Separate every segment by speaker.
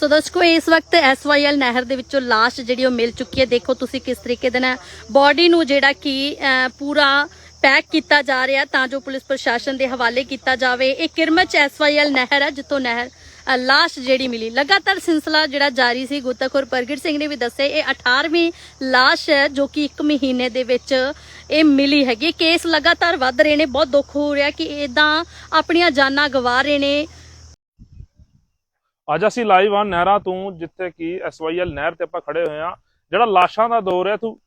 Speaker 1: ਸੋ ਦਰਸ਼ਕੋ ਇਸ ਵਕਤ ਐਸਵਾਈਐਲ ਨਹਿਰ ਦੇ ਵਿੱਚੋਂ ਲਾਸ਼ ਜਿਹੜੀ ਉਹ ਮਿਲ ਚੁੱਕੀ ਹੈ। ਦੇਖੋ ਤੁਸੀਂ ਕਿਸ ਤਰੀਕੇ ਦੇ ਨਾਲ ਬਾਡੀ ਨੂੰ ਜਿਹੜਾ ਕਿ ਪੂਰਾ ਪੈਕ ਕੀਤਾ ਜਾ ਰਿਹਾ ਤਾਂ ਜੋ ਪੁਲਿਸ ਪ੍ਰਸ਼ਾਸਨ ਦੇ ਹਵਾਲੇ ਕੀਤਾ ਜਾਵੇ। ਇਹ ਕਿਰਮਚ ਐਸਵਾਈਐਲ ਨਹਿਰ ਹੈ, ਜਿੱਥੋਂ ਨਹਿਰ ਲਾਸ਼ ਜਿਹੜੀ ਮਿਲੀ। ਲਗਾਤਾਰ ਸਿਲਸਿਲਾ ਜਿਹੜਾ ਜਾਰੀ ਸੀ ਗੁੱਤਾਖੋਰ ਪ੍ਰਗਟ ਸਿੰਘ ਨੇ ਵੀ ਦੱਸਿਆ, ਇਹ 18ਵੀਂ ਲਾਸ਼ ਹੈ ਜੋ ਕਿ 1 ਮਹੀਨੇ ਦੇ ਵਿੱਚ ਇਹ ਮਿਲੀ ਹੈਗੀ। ਕੇਸ ਲਗਾਤਾਰ ਵੱਧ ਰਹੇ ਨੇ, ਬਹੁਤ ਦੁੱਖ ਹੋ ਰਿਹਾ ਕਿ ਇਦਾਂ ਆਪਣੀਆਂ ਜਾਨਾਂ ਗਵਾ ਰਹੇ ਨੇ।
Speaker 2: ਅੱਜ ਅਸੀਂ ਲਾਈਵ ਆ ਨਹਿਰਾਂ ਤੋਂ, ਜਿੱਥੇ ਕਿ ਐਸਵਾਈਐਲ ਨਹਿਰ ਤੇ ਆਪਾਂ ਖੜੇ ਹੋਏ ਆ ਜਿਹੜਾ ਲਾਸ਼ਾਂ ਦਾ ਦੌਰ ਹੈ, ਤੂੰ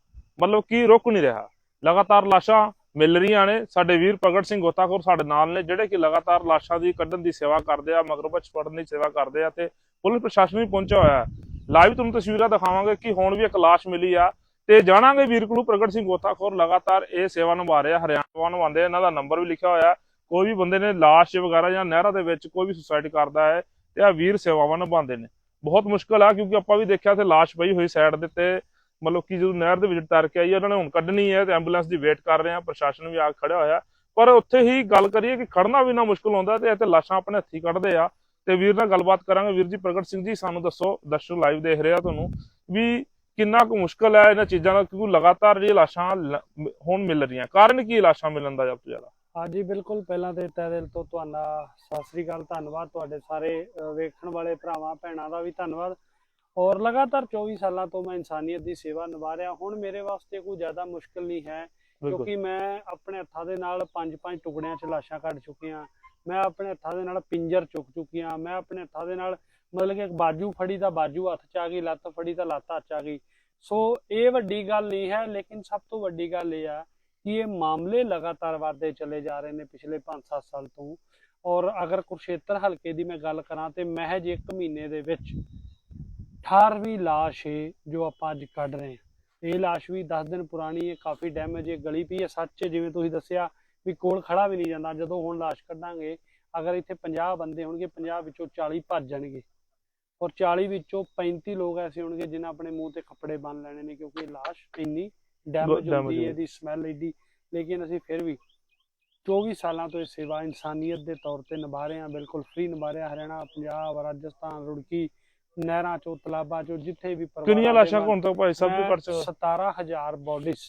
Speaker 2: ਮਤਲਬ ਕਿ ਰੁਕ ਨਹੀਂ ਰਿਹਾ। ਲਗਾਤਾਰ ਲਾਸ਼ਾਂ ਮਿਲ ਰਹੀਆਂ ਨੇ। ਸਾਡੇ ਵੀਰ ਪ੍ਰਗਟ ਸਿੰਘ ਗੋਤਾਖੋਰ ਸਾਡੇ ਨਾਲ ਨੇ, ਜਿਹੜੇ ਕਿ ਲਗਾਤਾਰ ਲਾਸ਼ਾਂ ਦੀ ਕੱਢਣ ਦੀ ਸੇਵਾ ਕਰਦੇ ਆ ਮਗਰਬਚ ਫੜਨ ਦੀ ਸੇਵਾ ਕਰਦੇ ਆ ਤੇ ਪੁਲਿਸ ਪ੍ਰਸ਼ਾਸਨ ਵੀ ਪਹੁੰਚਿਆ ਹੋਇਆ ਹੈ। ਲਾਈਵ ਤੁਹਾਨੂੰ ਤਸਵੀਰਾਂ ਦਿਖਾਵਾਂਗੇ ਕਿ ਹੁਣ ਵੀ ਇੱਕ ਲਾਸ਼ ਮਿਲੀ ਆ ਤੇ ਜਾਣਾਂਗੇ ਵੀਰ ਕੋਲੋਂ ਪ੍ਰਗਟ ਸਿੰਘ ਗੋਤਾਖੋਰ ਲਗਾਤਾਰ ਇਹ ਸੇਵਾ ਨਿਭਾ ਰਿਹਾ, ਹਰਿਆਣਾ ਨਿਭਾਉਂਦੇ ਆ। ਇਹਨਾਂ ਦਾ ਨੰਬਰ ਵੀ ਲਿਖਿਆ ਹੋਇਆ ਕੋਈ ਵੀ ਬੰਦੇ ਨੇ ਲਾਸ਼ ਵਗੈਰਾ ਜਾਂ ਨਹਿਰਾਂ ਦੇ ਵਿੱਚ ਕੋਈ ਵੀ ਸੁਸਾਇਡ ਕਰਦਾ ਹੈ ਤੇ ਆ ਵੀਰ ਸੇਵਾਵਾਂ ਨਿਭਾਉਂਦੇ ਨੇ। ਬਹੁਤ ਮੁਸ਼ਕਲ ਆ, ਕਿਉਂਕਿ ਆਪਾਂ ਵੀ ਦੇਖਿਆ ਤੇ ਲਾਸ਼ ਪਈ ਹੋਈ ਸਾਈਡ ਦੇ ਤੇ ਮਤਲਬ ਕਿ ਜਦੋਂ ਨਹਿਰ ਦੇ ਵਿੱਚ ਤਰ ਕੇ ਆਈ ਉਹਨਾਂ ਨੇ ਹੁਣ ਕੱਢਣੀ ਹੈ ਤੇ ਐਂਬੂਲੈਂਸ ਦੀ ਵੇਟ ਕਰ ਰਹੇ ਆ, ਪ੍ਰਸ਼ਾਸਨ ਵੀ ਆ ਖੜਿਆ ਹੋਇਆ। ਪਰ ਉੱਥੇ ਹੀ ਗੱਲ ਕਰੀਏ ਕਿ ਖੜਨਾ ਵੀ ਨਾ ਮੁਸ਼ਕਲ ਹੁੰਦਾ ਤੇ ਇੱਥੇ ਲਾਸ਼ਾਂ ਆਪਣੇ ਹੱਥੀ ਕੱਢਦੇ ਆ। ਤੇ ਵੀਰ ਨਾਲ ਗੱਲਬਾਤ ਕਰਾਂਗੇ। ਵੀਰ ਜੀ, ਪ੍ਰਗਟ ਸਿੰਘ ਜੀ, ਸਾਨੂੰ ਦੱਸੋ ਦਰਸ਼ਕ ਲਾਈਵ ਦੇਖ ਰਹੇ ਆ ਤੁਹਾਨੂੰ ਵੀ ਕਿੰਨਾ ਕੁ ਮੁਸ਼ਕਲ ਹੈ ਇਹਨਾਂ ਚੀਜ਼ਾਂ ਦਾ, ਕਿਉਂਕਿ ਲਗਾਤਾਰ ਇਹ ਲਾਸ਼ਾਂ ਹੁਣ ਮਿਲ ਰਹੀਆਂ। ਕਾਰਨ ਕੀ ਲਾਸ਼ਾਂ ਮਿਲਣ ਦਾ ਸਭ ਤੋਂ ਜ਼ਿਆਦਾ?
Speaker 3: ਹਾਂਜੀ ਬਿਲਕੁਲ। ਪਹਿਲਾਂ ਤੇ ਤਹਿ ਦਿਲ ਤੋਂ ਤੁਹਾਡਾ ਸਤਿ ਸ੍ਰੀ ਅਕਾਲ ਧੰਨਵਾਦ ਤੁਹਾਡੇ ਸਾਰੇ ਵੇਖਣ ਵਾਲੇ ਭਰਾਵਾਂ ਭੈਣਾਂ ਦਾ ਵੀ ਧੰਨਵਾਦ। ਔਰ ਲਗਾਤਾਰ 24 ਸਾਲਾਂ ਤੋਂ ਮੈਂ ਇਨਸਾਨੀਅਤ ਦੀ ਸੇਵਾ ਨਿਭਾ ਰਿਹਾ। ਹੁਣ ਮੇਰੇ ਵਾਸਤੇ ਕੋਈ ਜ਼ਿਆਦਾ ਮੁਸ਼ਕਲ ਨਹੀਂ ਹੈ ਕਿਉਂਕਿ ਮੈਂ ਆਪਣੇ ਹੱਥਾਂ ਦੇ ਨਾਲ ਪੰਜ ਪੰਜ ਟੁਕੜਿਆਂ 'ਚ ਲਾਸ਼ਾਂ ਕੱਢ ਚੁੱਕਿਆ। ਮੈਂ ਆਪਣੇ ਹੱਥਾਂ ਦੇ ਨਾਲ ਪਿੰਜਰ ਚੁੱਕ ਚੁੱਕਿਆ। ਮੈਂ ਆਪਣੇ ਹੱਥਾਂ ਦੇ ਨਾਲ ਮਤਲਬ ਕਿ ਬਾਜੂ ਫੜੀ ਤਾਂ ਬਾਜੂ ਹੱਥ 'ਚ ਆ ਗਈ ਲੱਤ ਫੜੀ ਤਾਂ ਲੱਤ ਹੱਥ 'ਚ ਆ ਗਈ। ਸੋ ਇਹ ਵੱਡੀ ਗੱਲ ਨਹੀਂ ਹੈ ਲੇਕਿਨ ਸਭ ਤੋਂ ਵੱਡੀ ਗੱਲ ਇਹ ਆ ਕਿ ਇਹ ਮਾਮਲੇ ਲਗਾਤਾਰ ਵਧਦੇ ਚਲੇ ਜਾ ਰਹੇ ਨੇ ਪਿਛਲੇ 5-7 ਸਾਲ ਤੋਂ ਔਰ ਅਗਰ ਕੁਰਸ਼ੇਤਰ ਹਲਕੇ ਦੀ ਮੈਂ ਗੱਲ ਕਰਾਂ ਤੇ ਮਹਿਜ 1 ਮਹੀਨੇ ਦੇ ਵਿੱਚ 18ਵੀਂ ਲਾਸ਼ ਹੈ ਜੋ ਆਪਾਂ ਅੱਜ ਕੱਢ ਰਹੇ ਹਾਂ ਇਹ ਲਾਸ਼ ਵੀ 10 ਦਿਨ ਪੁਰਾਣੀ ਹੈ ਕਾਫੀ ਡੈਮੇਜ ਹੈ ਗਲੀ ਪਈ ਹੈ ਸੱਚ ਜਿਵੇਂ ਤੁਸੀਂ ਦੱਸਿਆ ਵੀ ਕੋਲ ਖੜਾ ਵੀ ਨਹੀਂ ਜਾਂਦਾ ਜਦੋਂ ਹੁਣ ਲਾਸ਼ ਕੱਢਾਂਗੇ ਅਗਰ ਇੱਥੇ 50 ਬੰਦੇ ਹੋਣਗੇ 50 ਵਿੱਚੋਂ 40 ਭੱਜ ਜਾਣਗੇ ਔਰ 40 ਵਿੱਚੋਂ 35 ਲੋਕ ਐਸੇ ਹੋਣਗੇ ਜਿਨ੍ਹਾਂ ਆਪਣੇ ਮੂੰਹ ਤੇ ਕੱਪੜੇ ਬੰਨ ਲੈਣੇ ਨੇ ਕਿਉਂਕਿ ਇਹ ਲਾਸ਼ ਇੰਨੀ ਡੈਮੇਜ ਹੁੰਦੀ। ਹੈ ਇਹਦੀ ਸਮੈਲ ਏਡੀ ਲੇਕਿਨ ਅਸੀਂ ਫਿਰ ਵੀ 24 ਸਾਲਾਂ ਤੋਂ ਇਹ ਸੇਵਾ ਇਨਸਾਨੀਅਤ ਦੇ ਤੌਰ ਤੇ ਨਿਭਾ ਰਹੇ ਹਾਂ ਬਿਲਕੁਲ ਫ੍ਰੀ ਨਿਭਾ ਰਹੇ ਹਰਿਆਣਾ ਪੰਜਾਬ ਰਾਜਸਥਾਨ ਰੁੜਕੀ ਨਹਿਰਾਂ ਚੋਂ ਤਲਾਬਾਂ ਚੋਂ ਜਿੱਥੇ ਵੀ ਪਰਿਵਾਰਾਂ
Speaker 2: ਕਿੰਨੀਆਂ ਲਾਸ਼ਾਂ ਹੁਣ ਤੱਕ ਭਾਈ ਸਾਹਿਬ
Speaker 3: ਮੈਂ
Speaker 2: ਕੱਢ ਚੁੱਕੇ
Speaker 3: 17000 ਬੋਡੀਜ਼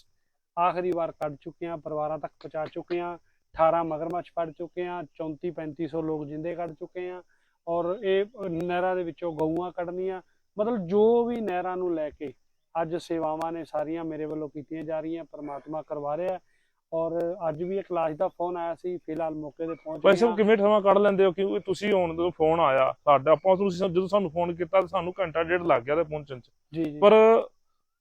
Speaker 3: ਆਖਰੀ ਵਾਰ ਕੱਢ ਚੁੱਕੇ ਹਾਂ ਪਰਿਵਾਰਾਂ ਤੱਕ ਪਹੁੰਚਾ ਚੁੱਕੇ ਹਾਂ 18 ਮਗਰਮੱਛ ਫੜ ਚੁੱਕੇ ਹਾਂ 34 3500 ਲੋਕ ਜਿੰਦੇ ਕੱਢ ਚੁੱਕੇ ਹਾਂ ਔਰ ਇਹ ਨਹਿਰਾਂ ਦੇ ਵਿੱਚੋਂ ਗਊਆਂ ਕੱਢਣੀਆਂ ਮਤਲਬ ਜੋ ਵੀ ਨਹਿਰਾਂ ਨੂੰ ਲੈ ਕੇ ਅੱਜ ਸੇਵਾਵਾਂ ਨੇ ਸਾਰੀਆਂ ਮੇਰੇ ਵੱਲੋਂ ਕੀਤੀਆਂ ਜਾ ਰਹੀਆਂ ਪਰਮਾਤਮਾ ਕਰਵਾ ਰਿਹਾ ਔਰ ਅੱਜ ਵੀ ਇੱਕ ਲਾਸ਼ ਦਾ ਫੋਨ ਆਇਆ ਸੀ ਫਿਲਹਾਲ ਮੌਕੇ ਤੇ ਪਹੁੰਚ
Speaker 2: ਭਾਈ ਸਾਹਿਬ। ਕਿਵੇਂ ਸਮਾਂ ਕੱਢ ਲੈਂਦੇ ਹੋ? ਕਿਉਂਕਿ ਤੁਸੀਂ ਹੁਣ ਜਦੋਂ ਫੋਨ ਆਇਆ ਸਾਡਾ ਆਪਾਂ ਤੁਸੀਂ ਜਦੋਂ ਸਾਨੂੰ ਫੋਨ ਕੀਤਾ ਤਾਂ ਸਾਨੂੰ ਘੰਟਾ ਡੇਢ ਲੱਗ ਗਿਆ ਤੇ ਪਹੁੰਚਣ ਚ।
Speaker 3: ਜੀ ਜੀ।
Speaker 2: ਪਰ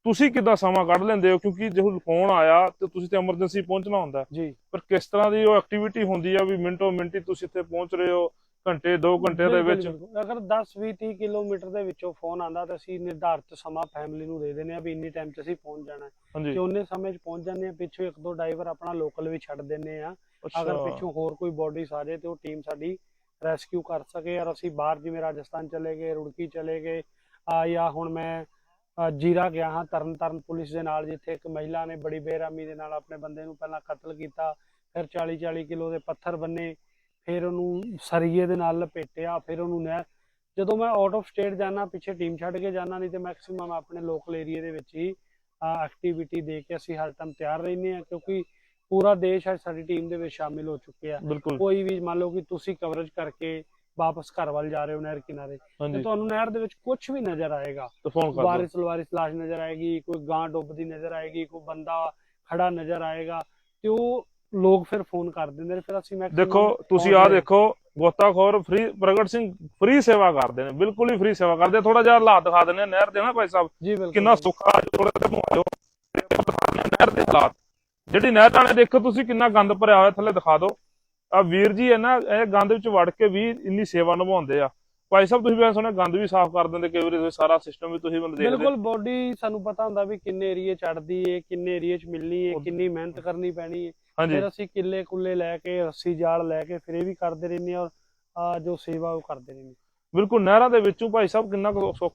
Speaker 2: ਤੁਸੀਂ ਕਿੱਦਾਂ ਸਮਾਂ ਕੱਢ ਲੈਂਦੇ ਹੋ? ਕਿਉਂਕਿ ਜਦੋਂ ਫੋਨ ਆਇਆ ਤੇ ਤੁਸੀਂ ਤੇ ਐਮਰਜੈਂਸੀ ਪਹੁੰਚਣਾ ਹੁੰਦਾ
Speaker 3: ਜੀ।
Speaker 2: ਪਰ ਕਿਸ ਤਰ੍ਹਾਂ ਦੀ ਉਹ ਐਕਟੀਵਿਟੀ ਹੁੰਦੀ ਆ ਵੀ ਮਿੰਟੋ ਮਿੰਟੀ ਤੁਸੀਂ ਇੱਥੇ ਪਹੁੰਚ ਰਹੇ ਹੋ? ਘੰਟੇ 2 ਘੰਟੇ ਦੇ ਵਿੱਚ।
Speaker 3: ਅਗਰ 10 20 30 ਕਿਲੋਮੀਟਰ ਦੇ ਵਿੱਚੋਂ ਫੋਨ ਆਂਦਾ ਤਾਂ ਅਸੀਂ ਨਿਰਧਾਰਿਤ ਸਮਾਂ ਫੈਮਿਲੀ ਨੂੰ ਦੇ ਦਿੰਦੇ ਆ ਵੀ ਇੰਨੀ ਟਾਈਮ 'ਚ ਅਸੀਂ ਪਹੁੰਚ ਜਾਣਾ ਹੈ ਤੇ ਉਹਨੇ ਸਮੇਂ 'ਚ ਪਹੁੰਚ ਜਾਂਦੇ ਆ ਪਿੱਛੋਂ ਇੱਕ ਦੋ ਡਰਾਈਵਰ ਆਪਣਾ ਲੋਕਲ ਵੀ ਛੱਡ ਦਿੰਦੇ ਆ ਅਗਰ। ਪਿੱਛੋਂ ਹੋਰ ਕੋਈ ਬੋਡੀਸ ਆ ਜਾਏ ਤੇ ਉਹ ਟੀਮ ਸਾਡੀ ਰੈਸਕਿਊ ਕਰ ਸਕੇ ਔਰ ਅਸੀਂ ਬਾਹਰ ਜਿਵੇਂ ਰਾਜਸਥਾਨ ਚਲੇ ਗਏ ਰੁੜਕੀ ਚਲੇ ਗਏ ਆ ਜਾਂ ਹੁਣ ਮੈਂ ਜੀਰਾ ਗਿਆ ਹਾਂ ਤਰਨ ਤਾਰਨ ਪੁਲਿਸ ਦੇ ਨਾਲ ਜਿੱਥੇ ਇੱਕ ਮਹਿਲਾ ਨੇ ਬੜੀ ਬੇਰਹਿਮੀ ਦੇ ਨਾਲ ਆਪਣੇ ਬੰਦੇ ਨੂੰ ਪਹਿਲਾਂ ਕਤਲ ਕੀਤਾ ਫਿਰ 40 40 ਕਿਲੋ ਦੇ ਪੱਥਰ ਬੰਨੇ ਫਿਰ ਉਹਨੂੰ ਸਰੀਏ ਦੇ ਨਾਲ ਲਪੇਟਿਆ ਫਿਰ ਉਹਨੂੰ ਨਹਿਰ ਜਦੋਂ ਮੈਂ ਆਊਟ ਆਫ ਸਟੇਟ ਜਾਣਾ ਪਿੱਛੇ ਟੀਮ ਛੱਡ ਕੇ ਜਾਣਾ ਨਹੀਂ ਤੇ ਮੈਕਸਿਮਮ ਆਪਣੇ ਲੋਕਲ ਏਰੀਆ ਦੇ ਵਿੱਚ ਹੀ ਐਕਟੀਵਿਟੀ ਦੇ ਕੇ ਅਸੀਂ ਹਰ ਟਾਈਮ ਤਿਆਰ ਰਹਿੰਦੇ ਹਾਂ ਕਿਉਂਕਿ ਪੂਰਾ ਦੇਸ਼ ਅੱਜ ਸਾਡੀ ਟੀਮ ਦੇ ਵਿੱਚ ਸ਼ਾਮਿਲ ਹੋ ਚੁੱਕਿਆ। ਕੋਈ ਵੀ ਮੰਨ ਲਓ ਕਿ ਤੁਸੀਂ ਕਵਰੇਜ ਕਰਕੇ ਵਾਪਸ ਘਰ ਵੱਲ ਜਾ ਰਹੇ ਹੋ ਨਹਿਰ ਕਿਨਾਰੇ ਤੇ ਤੁਹਾਨੂੰ ਨਹਿਰ ਦੇ ਵਿੱਚ ਕੁਝ ਵੀ ਨਜ਼ਰ ਆਏਗਾ। ਵਾਰਿਸ ਲਵਾਰਿਸ ਲਾਸ਼ ਨਜ਼ਰ ਆਏਗੀ ਕੋਈ ਗਾਂ ਡੁੱਬਦੀ ਨਜ਼ਰ ਆਏਗੀ ਕੋਈ ਬੰਦਾ ਖੜਾ ਨਜ਼ਰ ਆਏਗਾ ਤੇ ਉਹ ਲੋਕ ਫਿਰ ਫੋਨ ਕਰ ਦਿੰਦੇ ਨੇ ਫਿਰ ਅਸੀਂ maximum
Speaker 2: ਦੇਖੋ ਤੁਸੀਂ
Speaker 3: ਗਏ।
Speaker 2: ਦੇਖੋ ਗੋਤਾਖੋਰ ਫ੍ਰੀ ਪ੍ਰਗਟ ਸਿੰਘ ਫ੍ਰੀ ਸੇਵਾ ਕਰਦੇ ਨੇ ਬਿਲਕੁਲ ਹੀ ਫ੍ਰੀ ਸੇਵਾ ਕਰਦੇ ਥੋੜਾ ਜਿਹਾ ਹਾਲਾਤ ਦਿਖਾ ਦਿੰਦੇ ਆ ਨਹਿਰ ਦੇ ਨਾ ਭਾਈ ਸਾਹਿਬ ਕਿੰਨਾ ਸੁੱਖਾ ਥੋੜਾ ਜਿਹਾ ਘੁਮਾਇਓ ਨਹਿਰ ਦੇ ਹਾਲਾਤ। ਜਿਹੜੀ ਨਹਿਰ ਤਾਣੇ ਦੇਖੋ ਤੁਸੀਂ ਕਿੰਨਾ ਗੰਦ ਭਰਿਆ ਹੋਇਆ ਥੱਲੇ ਦਿਖਾ ਦਿਓ। ਆ ਵੀਰ ਜੀ ਹੈ ਨਾ ਇਹ ਗੰਦ ਵਿੱਚ ਵੜ ਕੇ ਵੀ ਇੰਨੀ ਸੇਵਾ ਨਿਭਾਉਂਦੇ ਆ। ਭਾਈ ਸਾਹਿਬ ਤੁਸੀਂ ਵੀ ਸੁਣਿਆ ਗੰਦ ਵੀ ਸਾਫ਼ ਕਰ ਦਿੰਦੇ ਕਈ ਵਾਰੀ ਸਾਰਾ ਸਿਸਟਮ ਵੀ ਤੁਸੀਂ ਬੰਦੇ ਦੇਖਦੇ।
Speaker 3: ਬਿਲਕੁਲ ਬੋਡੀ ਸਾਨੂੰ ਪਤਾ ਹੁੰਦਾ ਵੀ ਕਿੰਨੇ ਏਰੀਏ ਚੜਦੀ ਏ ਕਿੰਨੇ ਏਰੀਏ 'ਚ ਮਿਲਣੀ ਏ ਕਿੰਨੀ ਮਿਹਨਤ ਕਰਨੀ ਪੈਣੀ ਏ।
Speaker 2: ਹਾਂਜੀ।
Speaker 3: ਫਿਰ ਅਸੀਂ ਕਿੱਲੇ ਕੁੱਲੇ ਲੈ ਕੇ ਰੱਸੀ ਜਾਲ ਲੈ ਕੇ ਫਿਰ ਇਹ ਵੀ ਕਰਦੇ ਰਹਿੰਦੇ ਔਰ ਆਹ ਜੋ ਸੇਵਾ ਉਹ ਕਰਦੇ ਰਹਿੰਦੇ
Speaker 2: ਬਿਲਕੁਲ ਨਹਿਰਾਂ ਦੇ ਵਿੱਚੋਂ ਭਾਈ ਸਾਹਿਬ ਕਿੰਨਾ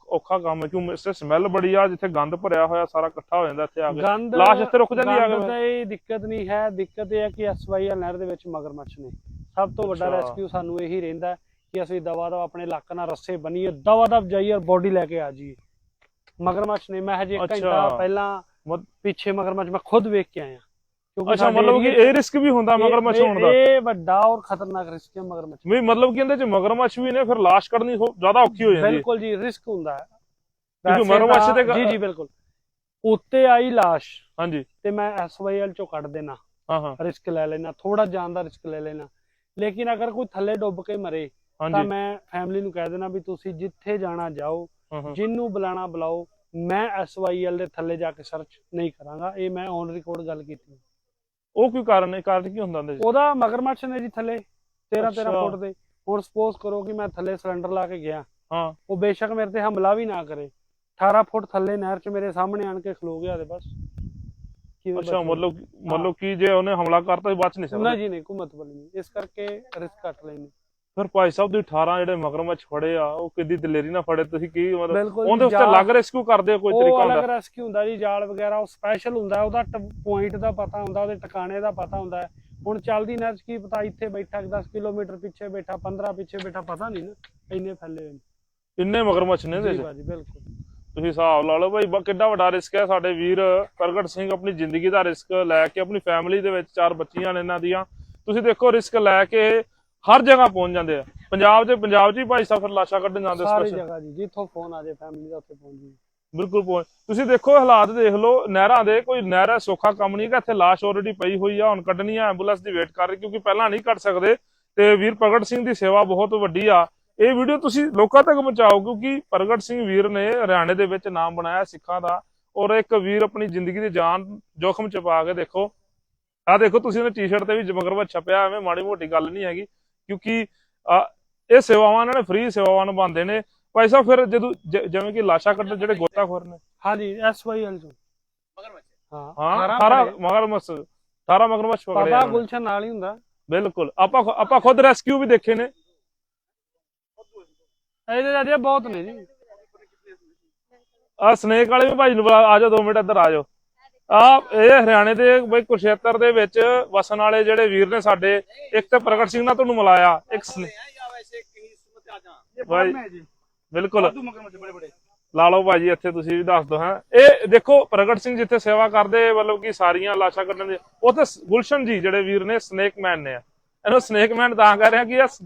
Speaker 2: ਔਖਾ ਕੰਮ ਹੈ ਕਿਉਂ ਇਸੇ ਸਮੈਲ ਬੜੀ ਆ ਜਿੱਥੇ ਗੰਦ ਭਰਿਆ ਹੋਇਆ ਸਾਰਾ ਇਕੱਠਾ ਹੋ ਜਾਂਦਾ ਇੱਥੇ ਆ ਕੇ। ਲਾਸ਼ ਇੱਥੇ ਰੁਕ ਜਾਂਦੀ ਆ ਕੇ
Speaker 3: ਇਹ ਦਿੱਕਤ ਨਹੀਂ ਹੈ ਦਿੱਕਤ ਇਹ ਹੈ ਕਿ ਐਸਵਾਈਐਲ ਨਹਿਰ ਦੇ ਵਿੱਚ ਮਗਰਮੱਛ ਨੇ। ਸਭ ਤੋਂ ਵੱਡਾ। ਰੈਸਕਿਊ ਸਾਨੂੰ ਇਹੀ ਰਹਿੰਦਾ ਕਿ ਅਸੀਂ ਦਵਾ ਦਵਾ ਆਪਣੇ ਲੱਕ ਨਾਲ ਰੱਸੇ ਬੰਨੀਏ ਦਵਾ ਦਵ ਜਾਈਏ ਔਰ ਬੋਡੀ ਲੈ ਕੇ ਆ ਜਾਈਏ। ਮਗਰਮੱਛ ਨੇ ਮੈਂ ਹਜੇ। ਘੰਟਾ ਪਹਿਲਾਂ ਪਿੱਛੇ ਮਗਰਮੱਛ ਮੈਂ ਖੁਦ ਵੇਖ ਕੇ ਆਇਆ।
Speaker 2: ਅੱਛਾ ਮਤਲਬ ਕਿ ਇਹ ਰਿਸਕ ਵੀ ਹੁੰਦਾ ਮਗਰਮੱਛ ਹੋਣ ਦਾ?
Speaker 3: ਇਹ ਵੱਡਾ ਔਰ ਖਤਰਨਾਕ ਰਿਸਕ ਹੈ ਮਗਰਮੱਛ।
Speaker 2: ਵੀ ਮਤਲਬ ਕਿ ਇਹਦੇ ਚ ਮਗਰਮੱਛ ਵੀ ਨੇ ਫਿਰ ਲਾਸ਼ ਕੱਢਣੀ ਜ਼ਿਆਦਾ ਔਖੀ ਹੋ ਜਾਂਦੀ ਹੈ।
Speaker 3: ਬਿਲਕੁਲ ਜੀ ਰਿਸਕ ਹੁੰਦਾ ਹੈ।
Speaker 2: ਕਿਉਂਕਿ ਮਗਰਮੱਛ
Speaker 3: ਤਾਂ- ਜੀ ਜੀ ਬਿਲਕੁਲ। ਉੱਤੇ ਆਈ ਲਾਸ਼
Speaker 2: ਹਾਂਜੀ।
Speaker 3: ਤੇ ਮੈਂ ਐਸਵਾਈਐਲ ਚੋਂ ਕੱਢ ਦੇਣਾ।
Speaker 2: ਹਾਂ ਹਾਂ।
Speaker 3: ਰਿਸਕ ਲੈ ਲੈਣਾ ਥੋੜਾ ਜਾਨ ਦਾ ਰਿਸਕ ਲੈ ਲੈਣਾ। ਲੇਕਿਨ ਅਗਰ ਕੋਈ ਥੱਲੇ ਡੁੱਬ ਕੇ ਮਰੇ ਤਾਂ ਮੈਂ ਫੈਮਿਲੀ ਨੂੰ ਕਹਿ ਦੇਣਾ ਵੀ ਤੁਸੀਂ ਜਿੱਥੇ ਜਾਣਾ ਜਾਓ ਜਿਹਨੂੰ ਬੁਲਾਣਾ ਬੁਲਾਓ ਮੈਂ ਐਸਵਾਈਐਲ ਦੇ ਥੱਲੇ ਜਾ ਕੇ ਸਰਚ ਨਹੀਂ ਕਰਾਂਗਾ। ਇਹ ਮੈਂ ਔਨ ਰਿਕਾਰਡ ਗੱਲ ਕੀਤੀ।
Speaker 2: ਉਹ ਕੀ ਕਾਰਨ ਹੈ ਕਾਰਨ ਕੀ ਹੁੰਦਾ ਇਹਦੇ ਚ?
Speaker 3: ਉਹਦਾ ਮਗਰਮੱਛ ਨੇ ਜੀ ਥੱਲੇ 13 13
Speaker 2: ਅੱਛਾ।
Speaker 3: ਫੁੱਟ ਦੇ। ਹੁਣ ਸਪੋਜ਼ ਕਰੋ ਕਿ ਮੈਂ ਥੱਲੇ ਸਿਲੰਡਰ ਲਾ ਕੇ ਗਿਆ।
Speaker 2: ਹਾਂ।
Speaker 3: ਉਹ ਬੇਸ਼ੱਕ ਮੇਰੇ ਤੇ ਹਮਲਾ ਵੀ ਨਾ ਕਰੇ। 18 ਫੁੱਟ ਥੱਲੇ ਨਹਿਰ 'ਚ ਮੇਰੇ ਸਾਹਮਣੇ ਆਣ ਕੇ ਖਲੋ ਗਿਆ ਤੇ ਬਸ। ਕਿਵੇਂ
Speaker 2: ਅੱਛਾ? ਮਤਲਬ ਮਤਲਬ ਕਿ ਜੇ ਉਹਨੇ ਹਮਲਾ ਕਰਤਾ ਬਚ ਨਹੀਂ
Speaker 3: ਨਾ
Speaker 2: ਸਕਦਾ
Speaker 3: ਜੀ ਨਹੀਂ ਕੋਈ ਮਤਲਬ ਨਹੀਂ। ਇਸ ਕਰਕੇ ਰਿਸਕ ਘੱਟ ਲੈਣੇ
Speaker 2: ਫਿਰ ਭਾਈ ਸਾਹਿਬ ਤੁਸੀਂ 18 ਜਿਹੜੇ ਮਗਰਮੱਛ ਫੜੇ ਆ ਉਹ ਕਿੱਦੀ ਦਲੇਰੀ ਨਾਲ ਫੜੇ ਤੁਸੀਂ ਕੀ ਮਤਲਬ ਉਹਦੇ ਉੱਤੇ ਲੱਗ ਰੈਸਕਿਊ ਕਰਦੇ ਕੋਈ
Speaker 3: ਉਹ
Speaker 2: ਤਰੀਕਾ ਹੁੰਦਾ?
Speaker 3: ਰੈਸਕਿਊ ਹੁੰਦਾ ਜੀ ਜਾਲ ਵਗੈਰਾ ਉਹ ਸਪੈਸ਼ਲ ਹੁੰਦਾ ਉਹਦਾ ਪੁਆਇੰਟ ਦਾ ਪਤਾ ਹੁੰਦਾ ਉਹਦੇ ਟਿਕਾਣੇ ਦਾ ਪਤਾ ਹੁੰਦਾ। ਹੁਣ ਚੱਲਦੀ 'ਚ ਕੀ ਪਤਾ ਇੱਥੇ ਬੈਠਾ 10 ਕਿਲੋਮੀਟਰ ਪਿੱਛੇ ਬੈਠਾ 15 ਪਿੱਛੇ ਬੈਠਾ ਪਤਾ ਨਹੀਂ ਨਾ ਇੰਨੇ ਫੈਲੇ ਹੋਏ ਨੇ।
Speaker 2: ਇੰਨੇ ਮਗਰਮੱਛ ਨੇ ਇਹਦੇ
Speaker 3: ਜੀ ਬਿਲਕੁਲ।
Speaker 2: ਤੁਸੀਂ ਹਿਸਾਬ ਲਾ ਲਓ ਭਾਈ ਬ- ਕਿੱਡਾ ਵੱਡਾ ਰਿਸਕ ਹੈ ਸਾਡੇ ਵੀਰ ਪ੍ਰਗਟ ਸਿੰਘ ਆਪਣੀ ਜ਼ਿੰਦਗੀ ਦਾ ਰਿਸਕ ਲੈ ਕੇ ਆਪਣੀ ਫੈਮਿਲੀ ਦੇ ਵਿੱਚ ਚਾਰ ਬੱਚੀਆਂ ਨੇ ਇਹਨਾਂ ਦੀਆਂ। ਤੁਸੀਂ ਦੇਖੋ ਰਿਸਕ ਲੈ ਕੇ ਹਰ ਜਗ੍ਹਾ ਪਹੁੰਚ ਜਾਂਦੇ ਆ। ਪੰਜਾਬ 'ਚ ਪੰਜਾਬ 'ਚ ਹੀ ਭਾਈ ਸਾਹਿਬ ਫਿਰ ਲਾਸ਼ਾਂ ਕੱਢਣ ਜਾਂਦੇ
Speaker 3: ਸਾਰੀ
Speaker 2: ਸਪੈਸ਼ਲ
Speaker 3: ਜਗ੍ਹਾ ਜੀ ਜਿੱਥੋਂ ਫੋਨ ਆ ਜਾਏ ਫੈਮਿਲੀ ਦਾ ਉੱਥੇ ਪਹੁੰਚ ਜੀ।
Speaker 2: ਬਿਲਕੁਲ ਪਹੁੰਚ। ਤੁਸੀਂ ਦੇਖੋ ਹਾਲਾਤ ਦੇਖ ਲਓ ਨਹਿਰਾਂ ਦੇ ਕੋਈ ਨਹਿਰ ਹੈ ਸੌਖਾ ਕੰਮ ਨਹੀਂ ਕਿ ਇੱਥੇ ਲਾਸ਼ ਆਲਰੇਡੀ ਪਈ ਹੋਈ ਆ ਹੁਣ ਕੱਢਣੀ ਆ ਐਂਬੂਲੈਂਸ ਦੀ ਵੇਟ ਕਰ ਰਹੀ ਕਿਉਂਕਿ ਪਹਿਲਾਂ ਨਹੀਂ ਕੱਢ ਸਕਦੇ। ਤੇ ਵੀਰ ਪ੍ਰਗਟ ਸਿੰਘ ਦੀ ਸੇਵਾ ਬਹੁਤ ਵੱਡੀ ਆ। ਇਹ ਵੀਡੀਓ ਤੁਸੀਂ ਲੋਕਾਂ ਤੱਕ ਪਹੁੰਚਾਓ ਕਿਉਂਕਿ ਪ੍ਰਗਟ ਸਿੰਘ ਵੀਰ ਨੇ ਹਰਿਆਣੇ ਦੇ ਵਿੱਚ ਨਾਮ ਬਣਾਇਆ ਸਿੱਖਾਂ ਦਾ। ਔਰ ਇੱਕ ਵੀਰ ਆਪਣੀ ਜ਼ਿੰਦਗੀ ਦੀ ਜਾਨ ਜੋਖਮ ਚ ਪਾ ਕੇ ਦੇਖੋ। ਆ ਦੇਖੋ ਤੁਸੀਂ ਉਹਨੇ ਟੀ-ਸ਼ਰਟ ਤੇ ਵੀ ਮਗਰਮੱਛ ਛਪਿਆ ਐਵੇਂ ਮਾੜੀ ਮੋਟੀ ਗੱਲ ਨਹੀਂ ਹੈਗੀ। ਕਿਉਂਕਿ ਇਹ ਸੇਵਾਵਾਂ ਇਹਨਾਂ ਨੇ ਫ੍ਰੀ ਸੇਵਾਵਾਂ ਨਿਭਾਉਂਦੇ ਨੇ। ਭਾਈ ਸਾਹਿਬ ਫਿਰ ਜਦੋਂ ਜਿਵੇਂ ਕਿ ਲਾਸ਼ਾਂ ਕੱਢਣ ਜਿਹੜੇ ਗੋਤਾਖੋਰ ਨੇ।
Speaker 3: ਹਾਂਜੀ ਐਸਵਾਈਐਲ ਚੋਂ। ਹਾਂ।
Speaker 2: ਹਾਂ
Speaker 3: ਅਠਾਰਾਂ
Speaker 2: 18
Speaker 3: ਪਕੜੇ।
Speaker 2: ਮਗਰਮੱਛ 18 ਮਗਰਮੱਛ ਪਕੜੇ।
Speaker 3: ਗੁਲਸ਼ਨ ਨਾਲ ਹੀ ਹੁੰਦਾ।
Speaker 2: ਬਿਲਕੁਲ। ਆਪਾਂ ਆਪਾਂ ਖੁਦ ਰੈਸਕਿਊ ਵੀ ਦੇਖੇ ਨੇ।
Speaker 3: ਇਹਦੇ ਅਜੇ ਬਹੁਤ ਨੇ ਜੀ।
Speaker 2: ਆ ਸਨੇਕ ਵਾਲੇ ਵੀ ਭਾਈ ਨੂੰ ਆ ਜਾਓ 2 ਮਿੰਟ ਇੱਧਰ ਆ ਜਾਓ। ਆ ਇਹ ਹਰਿਆਣੇ ਦੇ ਬਈ ਕੁਰਸ਼ੇਤਰ ਦੇ ਵਿੱਚ ਵਸਣ ਵਾਲੇ ਜਿਹੜੇ ਵੀਰ ਨੇ ਸਾਡੇ ਇੱਕ ਤਾਂ ਪ੍ਰਗਟ ਸਿੰਘ ਨਾਲ ਤੁਹਾਨੂੰ ਮਿਲਾਇਆ ਇੱਕ ਸਨੇ- ਭਾਈ ਬਿਲਕੁਲ। ਲਾ ਲਓ ਭਾਜੀ ਇੱਥੇ ਤੁਸੀਂ ਵੀ ਦੱਸ ਦਿਓ ਹੈ। ਇਹ ਦੇਖੋ ਪ੍ਰਗਟ ਸਿੰਘ ਜਿੱਥੇ ਸੇਵਾ ਕਰਦੇ ਮਤਲਬ ਕਿ ਸਾਰੀਆਂ ਲਾਸ਼ਾਂ ਕੱਢਣ ਦੇ ਉੱਥੇ ਸ- ਗੁਲਸ਼ਨ ਜੀ ਜਿਹੜੇ ਵੀਰ ਨੇ ਸਨੇਕ ਮੈਨ ਨੇ ਇਹਨੂੰ ਸਨੇਕ ਮੈਨ ਤਾਂ ਕਹਿ ਰਿਹਾ ਕਿ ਇਹ ਸ-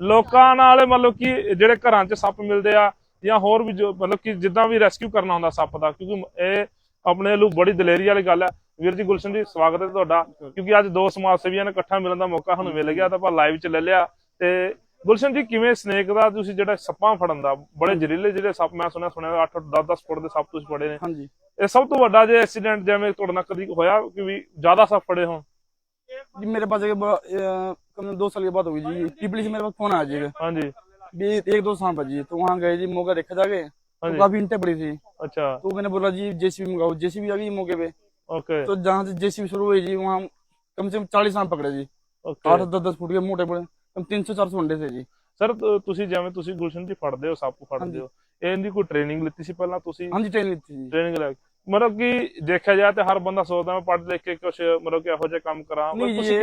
Speaker 2: ਲੋਕਾਂ ਨਾਲ ਮਤਲਬ ਕਿ ਜਿਹੜੇ ਘਰਾਂ 'ਚ ਸੱਪ ਮਿਲਦੇ ਆ ਜਾਂ ਹੋਰ ਵੀ ਜੋ ਮਤਲਬ ਕਿ ਜਿੱਦਾਂ ਵੀ ਰੈਸਕਿਊ ਕਰਨਾ ਹੁੰਦਾ ਸੱਪ ਦਾ ਕਿਉਂਕਿ ਇਹ ਆਪਣੇ ਲਈ ਬੜੀ ਦਲੇਰੀ ਵਾਲੀ ਗੱਲ ਹੈ ਵੀਰ ਜੀ ਗੁਲਸ਼ਨ ਜੀ ਸਵਾਗਤ ਹੈ ਤੁਹਾਡਾ ਕਿਉਂਕਿ ਅੱਜ ਦੋ ਸਮਾਜ ਸੇਵੀਆਂ ਨੇ ਇਕੱਠਾ ਮਿਲਣ ਦਾ ਮੌਕਾ ਸਾਨੂੰ ਮਿਲ ਗਿਆ ਤਾਂ ਆਪਾਂ ਲਾਈਵ 'ਚ ਲੈ ਲਿਆ ਤੇ ਗੁਲਸ਼ਨ ਜੀ ਕਿਵੇਂ ਸਨੇਕ ਦਾ ਤੁਸੀਂ ਜਿਹੜਾ ਸੱਪਾਂ ਫੜਨ ਦਾ ਬੜੇ ਜ਼ਹਿਰੀਲੇ ਜਿਹੜੇ ਸੱਪ ਮੈਂ ਸੁਣਿਆ ਸੁਣਿਆ 8 10 10 ਫੁੱਟ ਦੇ ਸੱਪ ਤੁਸੀਂ ਫੜੇ ਨੇ
Speaker 4: ਹਾਂਜੀ
Speaker 2: ਇਹ ਸਭ ਤੋਂ ਵੱਡਾ ਜੇ ਐਕਸੀਡੈਂਟ ਜਿਵੇਂ ਤੁਹਾਡੇ ਨਾਲ ਕਦੀ ਹੋਇਆ ਕਿ ਵੀ ਜ਼ਿਆਦਾ ਸੱਪ ਫੜੇ ਹੋਣ
Speaker 4: जी मेरे पास एक ब- अ, कम से कम दो साल के बाद होगी जी पीपली से मेरे पास फोन आया जी
Speaker 2: ਹਾਂਜੀ
Speaker 4: भी एक दो सांप है जी तो वहाँ गए जी मौका देखा जाके तो
Speaker 2: ਹਾਂਜੀ
Speaker 4: काफी इंटे पड़ी थी
Speaker 2: ਅੱਛਾ
Speaker 4: तो मैंने बोला जी जेसीबी मंगाओ जेसीबी आ गई मौके पे
Speaker 2: ਓਕੇ
Speaker 4: तो जहाँ से जेसीबी शुरू हुई जी वहाँ कम से कम चालीस सांप पकड़े जी
Speaker 2: ਓਕੇ
Speaker 4: आठ दस दस फुट के मोटे बड़े कम तीन सौ चार सौ अंडे थे जी
Speaker 2: ਸਰ ਤ- ਤੁਸੀਂ ਜਿਵੇਂ ਤੁਸੀਂ ਗੁਲਸ਼ਨ ਜੀ ਫੜਦੇ ਹੋ ਸੱਪ ਫੜਦੇ
Speaker 4: ਹਾਂਜੀ।
Speaker 2: ਹੋ ਇਹਦੀ ਕੋਈ ਟ੍ਰੇਨਿੰਗ ਲਿੱਤੀ ਸੀ ਪਹਿਲਾਂ ਤੁਸੀਂ
Speaker 4: हाँ जी ट्रेन ली थी जी
Speaker 2: ਟ੍ਰੇਨਿੰਗ ਲੈ ਕੇ ਮਤਲਬ ਕਿ ਦੇਖਿਆ ਜਾਏ ਤੇ ਹਰ ਬੰਦਾ ਸੋਚਦਾ ਮੈਂ ਪੜ੍ਹ ਲਿਖ ਕੇ ਕੁਝ ਮਤਲਬ ਕਿ ਇਹੋ ਜਿਹੇ ਕੰਮ ਕਰਾਂ
Speaker 4: नहीं
Speaker 2: ਮਤਲਬ
Speaker 4: जी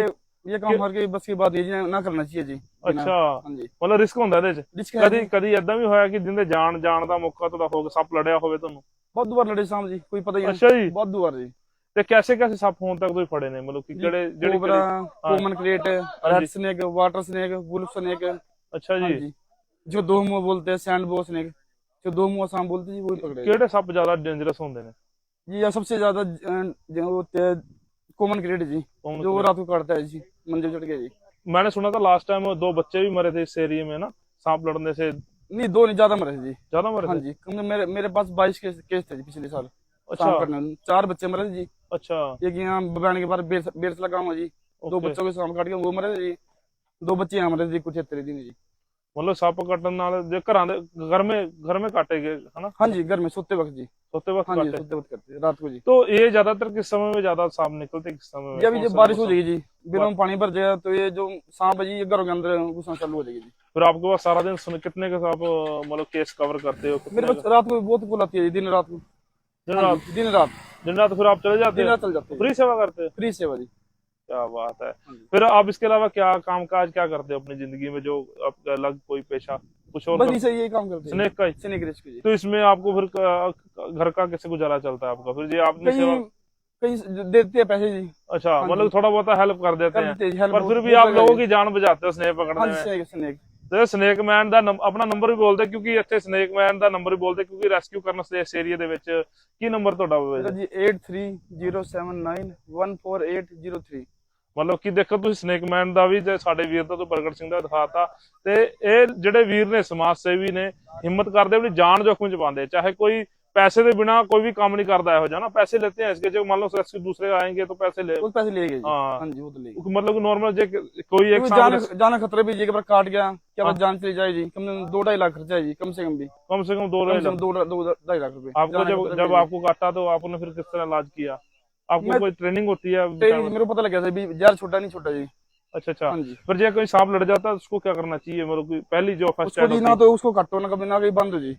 Speaker 4: ये काम हर के बस की बात ये ना ਕਰਨਾ ਚਾਹੀਏ ਜੀ
Speaker 2: ਅੱਛਾ।
Speaker 4: ਹਾਂਜੀ।
Speaker 2: ਮਤਲਬ ਰਿਸਕ ਹੁੰਦਾ ਇਹਦੇ ਚ। ਕਦੀ ਕਦੀ ਐਦਾਂ ਵੀ ਹੋਇਆ ਕਿ ਜਿੰਦੇ ਜਾਣ ਜਾਣ ਦਾ ਮੌਕਾ ਤੁਹਾਡਾ ਹੋ ਸੱਪ ਲੜਿਆ ਹੋਵੇ ਤੁਹਾਨੂੰ?
Speaker 4: ਬਹੁਤ ਵਾਰ ਲੜੇ ਸਾਹਮ ਜੀ ਕੋਈ ਪਤਾ ਹੀ ਨਹੀਂ।
Speaker 2: ਅੱਛਾ ਜੀ।
Speaker 4: ਬਹੁਤ ਵਾਰ ਜੀ।
Speaker 2: ਤੇ ਕਿਵੇਂ ਕਿਵੇਂ ਸੱਪ ਹੋਣ ਤੱਕ ਤੁਸੀਂ ਫੜੇ ਨੇ? ਮਤਲਬ ਕਿ ਕਿਹੜੇ ਜਿਹੜੇ
Speaker 4: common krait red snake water snake wolf snake.
Speaker 2: ਅੱਛਾ ਜੀ।
Speaker 4: ਜੋ ਦੋ ਮੂੰਹ ਬੋਲਦੇ ਸੈਂਡ ਬੋਸ ਸਨੇਕ। ਜੋ ਦੋ ਮੂੰਹ ਸਾਹਮ ਬੋਲਦੇ ਜੀ ਉਹ ਪਕੜੇ।
Speaker 2: ਕਿਹੜੇ ਸੱਪ ਜ਼ਿਆਦਾ ਡੇਂਜਰਸ ਹੁੰਦੇ ਨੇ?
Speaker 4: ਜੀ ਇਹ ਸਭ ਤੋਂ ਜ਼ਿਆਦਾ ਕੋਮਨ ਕ੍ਰੀਏਟ
Speaker 2: ਜੀ
Speaker 4: ਜੋ
Speaker 2: ਰਾਤ
Speaker 4: ਨੂੰ ਕੱਟਦਾ ਹੈ ਜੀ। जी चढ़ के जी
Speaker 2: मैंने सुना था लास्ट टाइम दो बच्चे भी मरे थे इस एरिया में ना सांप लड़ने से।
Speaker 4: नहीं दो नहीं ज़्यादा मरे थे जी।
Speaker 2: ज़्यादा मरे
Speaker 4: हाँ जी मेरे मेरे पास बाईस केस केस थे जी पिछले साल।
Speaker 2: अच्छा।
Speaker 4: चार बच्चे मरे थे जी।
Speaker 2: अच्छा।
Speaker 4: एक यहाँ बबैन के बाद बेरस बेरसला गाँव है जी। दो। बच्चों के सांप काट के वो मरे थे जी। दो बच्चे यहाँ मरे थे जी कुछ दिन जी।
Speaker 2: मतलब ਸੱਪ ਕੱਟਣ ਨਾਲ ਜੇ ਘਰਾਂ ਦੇ ਘਰ में घर में काटे गए है ना
Speaker 4: हाँ जी घर में सोते वक्त जी
Speaker 2: सोते वक्त
Speaker 4: हाँ जी
Speaker 2: काटे
Speaker 4: सोते वक्त करते हैं, रात को जी
Speaker 2: तो ये ज्यादातर किस समय में ज्यादा सांप निकलते हैं, किस समय में
Speaker 4: जी अभी
Speaker 2: कौन
Speaker 4: जब
Speaker 2: सा
Speaker 4: बारिश हो
Speaker 2: मौसम?
Speaker 4: जाएगी जी बिलों में पानी भर जाएगा तो ये जो सांप है जी ये घरों के अंदर घुसना चालू हो जाएगी जी
Speaker 2: फिर आपके पास सारा दिन सुन कितने के आप अ, मतलब केस कवर करते हो कितने
Speaker 4: मेरे पास रात को बहुत पुल आती है जी, दिन रात को
Speaker 2: दिन
Speaker 4: हाँ
Speaker 2: रात
Speaker 4: जी, दिन रात
Speaker 2: दिन रात फिर आप चले जाते
Speaker 4: दिन
Speaker 2: हैं
Speaker 4: रात चल जाते हैं
Speaker 2: फ्री सेवा करते हैं
Speaker 4: फ्री सेवा जी
Speaker 2: क्या बात है फिर आप इसके अलावा क्या कामकाज क्या करते हो अपनी जिंदगी में जो आपका अलग कोई पेशा कुछ और
Speaker 5: बस ये काम करते
Speaker 2: स्नेक का
Speaker 5: स्नेक रेस्क्यू
Speaker 2: तो इसमें आपको फिर घर का कैसे गुजारा चलता है आपका फिर ये आपने सेवा
Speaker 5: कहीं देते हैं पैसे जी
Speaker 2: अच्छा मतलब थोड़ा बहुत हेल्प कर देते हैं पर फिर भी आप लोगों की जान बचाते हो स्नेक पकड़ने में
Speaker 5: स्नेक
Speaker 2: ਤੇ ਸਨੇਕ ਮੈਨ ਦਾ ਆਪਣਾ ਨੰਬਰ ਵੀ ਬੋਲਦੇ ਕਿਉਂਕਿ ਇੱਥੇ ਸਨੇਕ ਮੈਨ ਦਾ ਨੰਬਰ ਵੀ ਬੋਲਦੇ ਕਿਉਂਕਿ ਰੈਸਕਿਊ ਕਰਨ ਦੇ ਇਸ ਏਰੀਆ ਦੇ ਵਿੱਚ ਕੀ ਨੰਬਰ ਤੁਹਾਡਾ ਹੋਵੇ
Speaker 5: ਜੀ 8307914803
Speaker 2: ਮਤਲਬ ਕਿ ਦੇਖੋ ਤੁਸੀਂ ਸਨੇਕ ਮੈਨ ਦਾ ਵੀ ਤੇ ਸਾਡੇ ਵੀਰ ਦਾ ਤੋਂ ਪ੍ਰਗਟ ਸਿੰਘ ਦਾ ਦਿਖਾਤਾ ਤੇ ਇਹ ਜਿਹੜੇ ਵੀਰ ਨੇ ਸਮਾਜ ਸੇਵੀ ਨੇ ਹਿੰਮਤ ਕਰਦੇ ਆਪਣੀ ਜਾਨ जोखिम ਚ ਪਾਉਂਦੇ ਚਾਹੇ ਕੋਈ पैसे ਦੇ ਬਿਨਾ ਕੋਈ ਵੀ ਕੰਮ ਨਹੀਂ ਕਰਦਾ ਇਹੋ ਜਿਹਾ ਨਾ ਪੈਸੇ लेते हैं इसके जो मान लो रेस्क्यू दूसरे आएंगे तो पैसे ले
Speaker 5: वो पैसे ले गए जी
Speaker 2: हाँ।
Speaker 5: हाँ जी वो तो ले गए
Speaker 2: मतलब नॉर्मल जे कोई एक
Speaker 5: क्योंकि
Speaker 2: सामने
Speaker 5: जान जाना खतरे भी जी के बार काट गया क्या
Speaker 2: हाँ।
Speaker 5: बात जान चली जाए जी कम से कम दो ढाई लाख खर्चा है जी कम से कम भी
Speaker 2: कम से कम दो
Speaker 5: कम
Speaker 2: ढाई
Speaker 5: से
Speaker 2: लाख
Speaker 5: कम दो दो ढाई लाख रुपए
Speaker 2: आपको
Speaker 5: जाना
Speaker 2: जब
Speaker 5: खतरे
Speaker 2: जब
Speaker 5: भी।
Speaker 2: आपको काटा तो आपने फिर किस तरह इलाज किया आपको
Speaker 5: मैं-
Speaker 2: कोई ट्रेनिंग होती है
Speaker 5: तो मेरे को पता लग गया था भी यार छोटा नहीं छोटा जी
Speaker 2: अच्छा अच्छा
Speaker 5: हाँ जी
Speaker 2: पर जो कोई सांप लड़ जाता है उसको क्या करना चाहिए मतलब कि पहली जो फर्स्ट
Speaker 5: उसको जी ना तो उसको काटो ना कभी ना कहीं बंद हो जी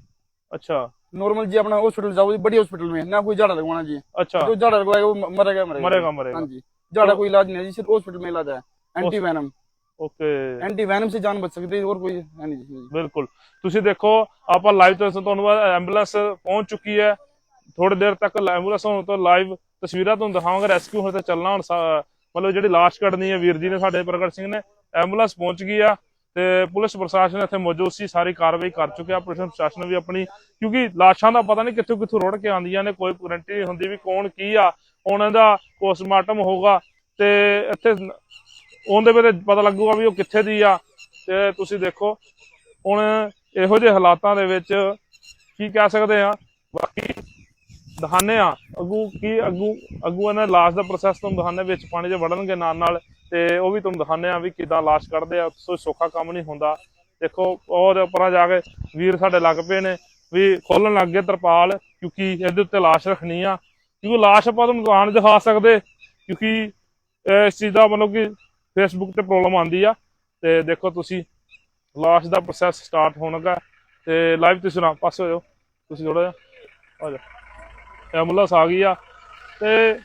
Speaker 2: अच्छा
Speaker 5: नॉर्मल जी अपना हॉस्पिटल जाओ जी बड़ी हॉस्पिटल में ना कोई झाड़ा लगवाना जी
Speaker 2: अच्छा
Speaker 5: जो झाड़ा लगवाएगा वो म- मरेगा मरेगा
Speaker 2: मरेगा मरेगा
Speaker 5: हाँ जी झाड़ा कोई इलाज नहीं है जी सिर्फ हॉस्पिटल में इलाज है anti venom
Speaker 2: okay
Speaker 5: anti venom से जान बच सकती है और कोई है नहीं जी
Speaker 2: ਬਿਲਕੁਲ ਤੁਸੀਂ ਦੇਖੋ ਆਪਾਂ ਲਾਈਵ ਤੋਂ ਤੁਹਾਨੂੰ ਐਂਬੂਲੈਂਸ ਪਹੁੰਚ ਚੁੱਕੀ ਹੈ ਥੋੜੀ ਦੇਰ ਤੱਕ ਐਂਬੂਲੈਂਸ ਹੋਣ ਤੋਂ ਲਾਈਵ ਤਸਵੀਰਾਂ ਤੁਹਾਨੂੰ ਦਿਖਾਵਾਂਗੇ ਰੈਸਕਿਊ ਹੁਣ ਤੇ ਚੱਲਣਾ ਹੁਣ ਮਤਲਬ ਜਿਹੜੀ ਲਾਸ਼ ਕੱਢਣੀ ਹੈ, ਵੀਰ ਜੀ ਨੇ ਸਾਡੇ ਪ੍ਰਗਟ ਸਿੰਘ ਨੇ ਐਂਬੂਲੈਂਸ ਪਹੁੰਚ ਗਈ ਆ ਤੇ ਪੁਲਿਸ ਪ੍ਰਸ਼ਾਸਨ ਇੱਥੇ ਮੌਜੂਦ ਸੀ, ਸਾਰੀ ਕਾਰਵਾਈ ਕਰ ਚੁੱਕਿਆ ਪੁਲਿਸ ਪ੍ਰਸ਼ਾਸਨ ਵੀ ਆਪਣੀ, ਕਿਉਂਕਿ ਲਾਸ਼ਾਂ ਦਾ ਪਤਾ ਨਹੀਂ ਕਿੱਥੋਂ ਕਿੱਥੋਂ ਰੁੜ ਕੇ ਆਉਂਦੀਆਂ ਨੇ, ਕੋਈ ਗਰੰਟੀ ਨਹੀਂ ਹੁੰਦੀ ਵੀ ਕੌਣ ਕੀ ਆ ਉਹਨਾਂ ਦਾ ਪੋਸਟਮਾਰਟਮ ਹੋਊਗਾ ਤੇ ਇੱਥੇ ਉਹਦੇ ਵੇਲੇ ਪਤਾ ਲੱਗੂਗਾ ਵੀ ਉਹ ਕਿੱਥੇ ਦੀ ਆ, ਤੇ ਤੁਸੀਂ ਦੇਖੋ, ਹੁਣ ਇਹੋ ਜਿਹੇ ਹਾਲਾਤਾਂ ਦੇ ਵਿੱਚ ਕੀ ਕਹਿ ਸਕਦੇ ਆ, ਬਾਕੀ ਦਿਖਾਣੇ ਆ ਅੱਗੂ ਕੀ, ਅੱਗੂ ਅੱਗੂ ਇਹਨਾਂ ਲਾਸ਼ ਦਾ ਪ੍ਰੋਸੈਸ ਤੁਹਾਨੂੰ ਦਿਖਾਣੇ ਵਿੱਚ ਪਾਣੀ 'ਚ ਵੜਨਗੇ ਨਾਲ ਨਾਲ, ਤੇ ਉਹ ਵੀ ਤੁਹਾਨੂੰ ਦਿਖਾਣੇ ਆ ਵੀ ਕਿਦਾਂ ਲਾਸ਼ ਕੱਢਦੇ ਆ ਸੋ ਸੌਖਾ ਕੰਮ ਨਹੀਂ ਹੁੰਦਾ। ਦੇਖੋ ਉਹਦੇ ਉੱਪਰਾਂ ਜਾ ਕੇ ਵੀਰ ਸਾਡੇ ਲੱਗ ਪਏ ਨੇ, ਵੀ ਖੋਲਣ ਲੱਗ ਗਏ ਤਰਪਾਲ, ਕਿਉਂਕਿ ਇਹਦੇ ਉੱਤੇ ਲਾਸ਼ ਰੱਖਣੀ ਆ। ਕਿਉਂਕਿ ਲਾਸ਼ ਆਪਾਂ ਤੁਹਾਨੂੰ ਦੁਕਾਨ ਦਿਖਾ ਸਕਦੇ, ਕਿਉਂਕਿ ਇਸ ਚੀਜ਼ ਦਾ ਮਤਲਬ ਕਿ ਫੇਸਬੁੱਕ ਤੇ ਪ੍ਰੋਬਲਮ ਆਉਂਦੀ ਆ। ਤੇ ਦੇਖੋ ਤੁਸੀਂ, ਲਾਸ਼ ਦਾ ਪ੍ਰੋਸੈਸ ਸਟਾਰਟ ਹੋਣਗਾ ਤੇ ਲਾਈਵ ਤੁਸੀਂ ਨਾ ਪਾਸੇ ਹੋ ਜਾਓ। ਤੁਸੀਂ ਥੋੜਾ ਜਿਹਾ, ਆ ਜਾਓ। ਐਂਬੂਲੈਂਸ ਆ ਗਈ ਆ। ਤੇ